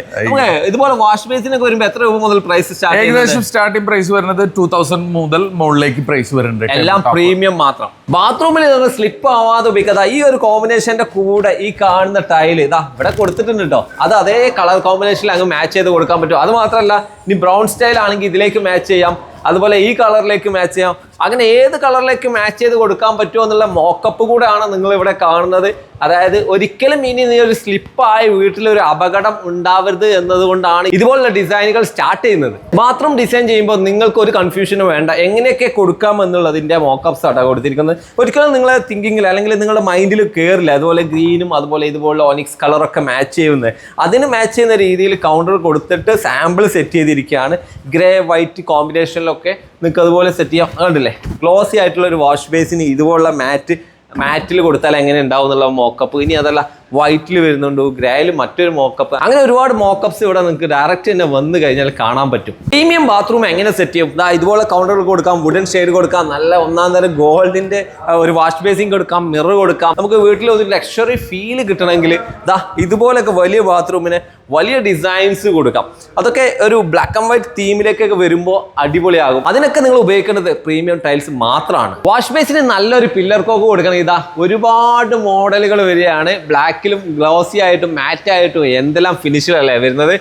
ഇതുപോലെ വാഷ് ബേസിനൊക്കെ വരുമ്പോൾ എത്ര രൂപ മുതൽ പ്രൈസ് സ്റ്റാർട്ട്
ഏകദേശം സ്റ്റാർട്ടിംഗ് പ്രൈസ് വരുന്നത് ടൂ തൗസൻഡ് മുതൽ മുകളിലേക്ക് പ്രൈസ് വരുന്നുണ്ട്.
എല്ലാം പ്രീമിയം മാത്രം. ബാത്റൂമിൽ നിന്ന് സ്ലിപ്പ് ആവാതെ ഉപയോഗിക്കാതെ ഈ ഒരു കോമ്പിനേഷന്റെ കൂടെ ഈ കാണുന്ന ടൈൽ ഇതാ ഇവിടെ കൊടുത്തിട്ടുണ്ട് കേട്ടോ അത് അതേ കളർ കോമ്പിനേഷനിൽ അങ്ങ് മാച്ച് ചെയ്ത് കൊടുക്കാൻ പറ്റും. അത് മാത്രമല്ല ഇനി ബ്രൗൺ സ്റ്റൈൽ ആണെങ്കിൽ ഇതിലേക്ക് മാച്ച് ചെയ്യാം. അതുപോലെ ഈ കളറിലേക്ക് മാച്ച് ചെയ്യാം. അങ്ങനെ ഏത് കളറിലേക്ക് മാച്ച് ചെയ്ത് കൊടുക്കാൻ പറ്റുമോ എന്നുള്ള മോക്കപ്പ് കൂടെയാണ് നിങ്ങൾ ഇവിടെ കാണുന്നത്. അതായത് ഒരിക്കലും ഇനി നീ ഒരു സ്ലിപ്പായി വീട്ടിലൊരു അപകടം ഉണ്ടാവരുത് എന്നതുകൊണ്ടാണ് ഇതുപോലുള്ള ഡിസൈനുകൾ സ്റ്റാർട്ട് ചെയ്യുന്നത്. മാത്രം ഡിസൈൻ ചെയ്യുമ്പോൾ നിങ്ങൾക്ക് ഒരു കൺഫ്യൂഷനും വേണ്ട. എങ്ങനെയൊക്കെ കൊടുക്കാം എന്നുള്ളതിന്റെ മോക്കപ്സ് ആട്ടോ കൊടുത്തിരിക്കുന്നത്. ഒരിക്കലും നിങ്ങളെ തിങ്കിങ്ങിൽ അല്ലെങ്കിൽ നിങ്ങളുടെ മൈൻഡിൽ കയറില്ല അതുപോലെ ഗ്രീനും അതുപോലെ ഇതുപോലുള്ള ഒനിക്സ് കളറൊക്കെ മാച്ച് ചെയ്യുന്നത്. അതിന് മാച്ച് ചെയ്യുന്ന രീതിയിൽ കൗണ്ടർ കൊടുത്തിട്ട് സാമ്പിൾ സെറ്റ് ചെയ്തിരിക്കുകയാണ്. ഗ്രേ വൈറ്റ് കോമ്പിനേഷനിലൊക്കെ നിങ്ങൾക്ക് അതുപോലെ സെറ്റ് ചെയ്യാം. കണ്ടില്ലേ? ഗ്ലോസി ആയിട്ടുള്ള ഒരു വാഷ് ബേസിന് ഇതുപോലുള്ള മാറ്റ് മാറ്റിൽ കൊടുത്താൽ എങ്ങനെ ഉണ്ടാവും എന്നുള്ള മോക്കപ്പ് ഇനി അതല്ല വൈറ്റിൽ വരുന്നുണ്ട് ഗ്രേയിൽ മറ്റൊരു മോക്കപ്പ് അങ്ങനെ ഒരുപാട് മോക്കപ്സ് ഇവിടെ നിങ്ങൾക്ക് ഡയറക്റ്റ് തന്നെ വന്ന് കഴിഞ്ഞാൽ കാണാൻ പറ്റും. പ്രീമിയം ബാത്റൂം എങ്ങനെ സെറ്റ് ചെയ്യും? ഇതുപോലെ കൗണ്ടറുകൾ കൊടുക്കാം വുഡൻ ഷെയ്ഡ് കൊടുക്കാം നല്ല ഒന്നാം തരം ഗോൾഡിന്റെ ഒരു വാഷ് ബേസിൻ കൊടുക്കാം മിറർ കൊടുക്കാം. നമുക്ക് വീട്ടിൽ ഒരു ലക്ഷറി ഫീൽ കിട്ടണമെങ്കിൽ ദാ ഇതുപോലൊക്കെ വലിയ ബാത്റൂമിന് വലിയ ഡിസൈൻസ് കൊടുക്കാം. അതൊക്കെ ഒരു ബ്ലാക്ക് ആൻഡ് വൈറ്റ് തീമിലേക്കൊക്കെ വരുമ്പോൾ അടിപൊളിയാകും. അതിനൊക്കെ നിങ്ങൾ ഉപയോഗിക്കേണ്ടത് പ്രീമിയം ടൈൽസ് മാത്രമാണ് വാഷ് ബേസിന് നല്ലൊരു കോക്ക് കൊടുക്കണം. ഇതാ ഒരുപാട് മോഡലുകൾ വരികയാണ് ബ്ലാക്കിലും ഗ്ലോസി ആയിട്ടും മാറ്റ് ആയിട്ടും എന്തെല്ലാം ഫിനിഷുകളല്ലേ വരുന്നത്?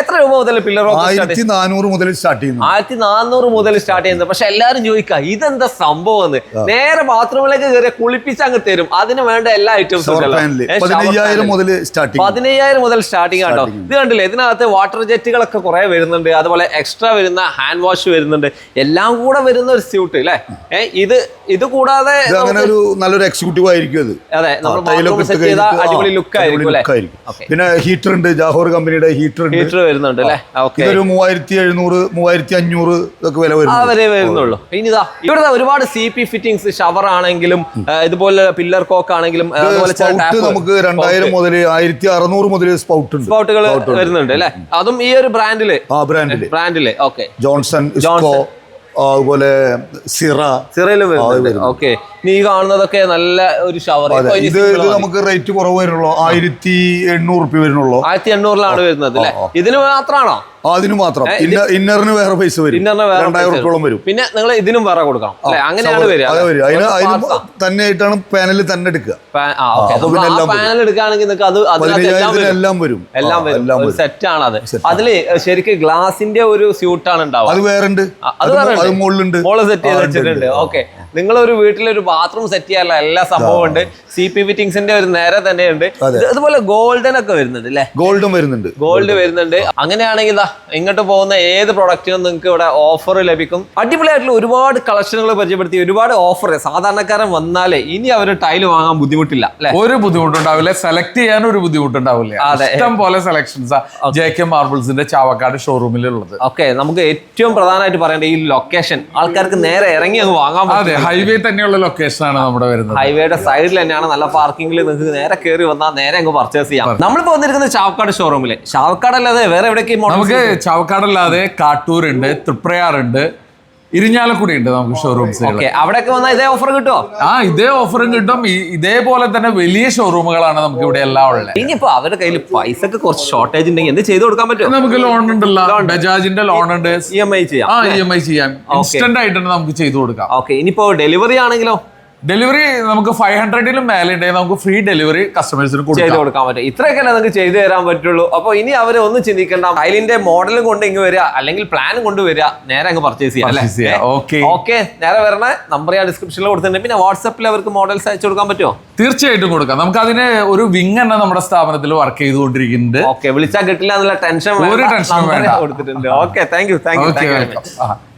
എത്ര രൂപ മുതൽ പില്ലർ
ആയിരത്തി നാനൂറ് മുതൽ സ്റ്റാർട്ട് ചെയ്യുന്നു.
ആയിരത്തി നാനൂറ് മുതൽ സ്റ്റാർട്ട് ചെയ്യുന്നത്. പക്ഷെ എല്ലാവരും ചോദിക്കുക ഇതെന്താ സംഭവം എന്ന് നേരെ ബാത്റൂമിലേക്ക് കയറി കുളിപ്പിച്ച് അങ്ങ് തരും. അതിന് വേണ്ട എല്ലാ ഐറ്റംസും
പതിനയ്യായിരം മുതൽ സ്റ്റാർട്ട് ചെയ്യും
പതിനയ്യായിരം മുതൽ സ്റ്റാർട്ടിങ് ആട്ടോ. ഇത് കണ്ടില്ലേ ഇതിനകത്ത് വാട്ടർ ജെറ്റുകളൊക്കെ കുറെ വരുന്നുണ്ട്. അതുപോലെ എക്സ്ട്രാ വരുന്ന ഹാൻഡ് വാഷ് വരുന്നുണ്ട്. എല്ലാം കൂടെ വരുന്ന ഒരു സ്യൂട്ട് അല്ലേ ഇത് ഇത് കൂടാതെ
ഇത് അങ്ങനെ ഒരു നല്ലൊരു എക്സിക്യൂട്ടീവ് ആയിരിക്കും അത്.
അതെ നമ്മൾ സെറ്റ് ചെയ്ത
കഴിഞ്ഞിട്ട് ആ,
അടിപൊളി ലുക്ക് ആയിരിക്കും അല്ലേ?
look ആയിരിക്കും.
ഓക്കെ
പിന്നെ ഹീറ്റർ ഉണ്ട് ജാഹോർ കമ്പനിയുടെ ഹീറ്റർ
ഹീറ്റർ വരുന്നുണ്ട് അല്ലേ?
ഇതൊരു മൂവായിരത്തി എഴുന്നൂറ് മൂവായിരത്തി അഞ്ഞൂറ് ഇതൊക്കെ വില വരും
വരുന്നുള്ളൂ. ഇനി ഇതാ ഇവിടെ ഒരുപാട് സി പി ഫിറ്റിംഗ്സ് ഷവർ ആണെങ്കിലും ഇതുപോലെ പില്ലർ കോക്ക് ആണെങ്കിലും
നമുക്ക് രണ്ടായിരം മുതൽ ആയിരത്തി അറുന്നൂറ് മുതൽ സ്പൗട്ട് ഉണ്ട്.
സ്പൗട്ടുകൾ വരുന്നുണ്ട് അല്ലേ? അതും ഈ ഒരു
ബ്രാൻഡിൽ ബ്രാൻഡിൽ
ബ്രാൻഡിൽ ഓക്കെ
ജോൺസൺ ഇസ്കോ അതുപോലെ സിറ.
സിറയിലും വരുന്നുണ്ട്. ഓക്കെ. നീ കാണുന്നതൊക്കെ നല്ല ഒരു ഷവർ
ഇത് ഇത് നമുക്ക് റേറ്റ് കുറവ് വരുന്നുള്ളൂ ആയിരത്തി എണ്ണൂറ് റുപ്യ വരുന്നുള്ളൂ.
ആയിരത്തി എണ്ണൂറിലാണ് വരുന്നത് അല്ലേ? ഇതിന് മാത്രമാണോ?
അതിന് മാത്രം. ഇന്ന- ഇന്നറിന് വേറെ പൈസ വരും.
ഇന്നറിന് വേറെ
രണ്ടായിരം
പൈസ
വരും.
പിന്നെ നിങ്ങൾ ഇതിനും വേറെ കൊടുക്കണം. അങ്ങനെയാണ് വരിക
അതെ വരും. അതിന് അതിന്
parts
തന്നെ ആയിട്ടാണ് പാനൽ തന്നെ എടുക്കുക. അപ്പൊ പിന്നെ
പാനൽ എടുക്കുകയാണെങ്കിൽ നിങ്ങൾക്ക് അത് എല്ലാം വരും.
എല്ലാം വരും.
സെറ്റ് ആണ് അത്. അതിൽ ശരിക്കും ഗ്ലാസിന്റെ ഒരു സ്യൂട്ടാണ് ഉണ്ടാവുക.
അത് വേറെ ഉണ്ട്
അത്
മുകളിലുണ്ട്.
സെറ്റ് ചെയ്ത് വെച്ചിട്ടുണ്ട്. ഓക്കെ. നിങ്ങൾ ഒരു വീട്ടിലൊരു ബാത്റൂം സെറ്റ് ചെയ്യാനുള്ള എല്ലാ സംഭവം ഉണ്ട്. സി പി ഫിറ്റിംഗ്സിന്റെ ഒരു നേരെ തന്നെയുണ്ട് അതുപോലെ ഗോൾഡൻ ഒക്കെ വരുന്നുണ്ട് അല്ലേ
ഗോൾഡും വരുന്നുണ്ട്.
ഗോൾഡ് വരുന്നുണ്ട്. അങ്ങനെയാണെങ്കിൽ ഇങ്ങോട്ട് പോകുന്ന ഏത് പ്രൊഡക്റ്റിനും നിങ്ങൾക്ക് ഇവിടെ ഓഫർ ലഭിക്കും. അടിപൊളിയായിട്ടുള്ള ഒരുപാട് കളക്ഷനുകൾ പരിചയപ്പെടുത്തി ഒരുപാട് ഓഫർ സാധാരണക്കാരൻ വന്നാലേ ഇനി അവർ ടൈൽ വാങ്ങാൻ ബുദ്ധിമുട്ടില്ല
ഒരു ബുദ്ധിമുട്ടുണ്ടാവില്ല. സെലക്ട് ചെയ്യാൻ ഒരു ബുദ്ധിമുട്ടുണ്ടാവില്ല.
അതെ.
ഇഷ്ടം പോലെ സെലക്ഷൻസ് ജെ കെ മാർബിൾസിന്റെ ചാവക്കാട് ഷോറൂമിലുള്ളത്
ഓക്കെ നമുക്ക് ഏറ്റവും പ്രധാനമായിട്ട് പറയേണ്ട ഈ ലൊക്കേഷൻ ആൾക്കാർക്ക് നേരെ ഇറങ്ങി അങ്ങ് വാങ്ങാൻ പറ്റും
ഹൈവേ തന്നെയുള്ള ലൊക്കേഷൻ ആണ് നമ്മുടെ വരുന്നത്.
ഹൈവേയുടെ സൈഡിൽ തന്നെയാണ് നല്ല പാർക്കിംഗിൽ നിങ്ങൾക്ക് നേരെ കയറി വന്നാൽ നേരെ അങ്ങ് പർച്ചേസ് ചെയ്യാം. നമ്മളിപ്പോ വന്നിരിക്കുന്നത് ചാവക്കാട് ഷോറൂമിൽ ചാവക്കാട് അല്ലാതെ വേറെ എവിടേക്ക്
നമുക്ക് ചാവക്കാട് അല്ലാതെ കാട്ടൂർ ഉണ്ട് തൃപ്രയാർ തൃപ്രയാറുണ്ട് ഇരിഞ്ഞാലക്കുടി ഉണ്ട് നമുക്ക് ഷോറൂംസ്
ഓക്കെ അവിടെയൊക്കെ വന്നാൽ ഇതേ ഓഫർ കിട്ടുമോ
ആ ഇതേ ഓഫറും കിട്ടും. ഇതേപോലെ തന്നെ വലിയ ഷോറൂമുകളാണ് നമുക്ക് ഇവിടെ എല്ലാം ഉള്ളത്.
ഇനിയിപ്പോ അവരുടെ കയ്യിൽ പൈസക്ക് കുറച്ച് ഷോർട്ടേജ് ഉണ്ടെങ്കിൽ എന്ത് ചെയ്ത് കൊടുക്കാൻ പറ്റും?
നമുക്ക് ലോൺ ഉണ്ടല്ലോ. ബജാജിന്റെ ലോൺ ഉണ്ട്.
ഇ എം ഐ ചെയ്യാം
ആ ഇ എം ഐ ചെയ്യാം. ഇൻസ്റ്റന്റ് ആയിട്ട് നമുക്ക് ചെയ്തു കൊടുക്കാം.
ഓക്കെ ഇനിയിപ്പോ ഡെലിവറി ആണെങ്കിലോ?
ഡെലിവറി നമുക്ക് ഫൈവ് ഹൺഡ്രഡിലും മേലെ ഉണ്ടെങ്കിൽ നമുക്ക് ഫ്രീ ഡെലിവറി കസ്റ്റമേഴ്സിന്
ചെയ്ത്
കൊടുക്കാം.
കൊടുക്കാൻ പറ്റും. ഇത്രയൊക്കെ നമുക്ക് ചെയ്തു തരാൻ പറ്റുള്ളൂ. അപ്പൊ ഇനി അവരെ ഒന്നും ചിന്തിക്കണ്ട. ടൈലിന്റെ മോഡലും കൊണ്ട് ഇങ്ങ് വരിക. അല്ലെങ്കിൽ പ്ലാനും കൊണ്ട് വരിക. നേരെ അങ്ങ് പർച്ചേസ് ചെയ്യാം
ഓക്കെ.
ഓക്കെ നേരെ വരണ. നമ്പർ ഞാൻ ഡിസ്ക്രിപ്ഷനിൽ കൊടുത്തിട്ടുണ്ട്. പിന്നെ വാട്സ്ആപ്പിൽ അവർക്ക് മോഡൽസ് അയച്ചു കൊടുക്കാൻ പറ്റുമോ?
തീർച്ചയായിട്ടും കൊടുക്കാം. നമുക്ക് അതിന് ഒരു വിങ് തന്നെ നമ്മുടെ സ്ഥാപനത്തിൽ വർക്ക് ചെയ്തുകൊണ്ടിരിക്കുന്നുണ്ട്.
ഓക്കെ വിളിച്ചാൽ കിട്ടില്ല എന്നുള്ള ടെൻഷൻ
ഒരു ടെൻഷൻ.
കൊടുത്തിട്ടുണ്ട്. Okay thank you thank you thank you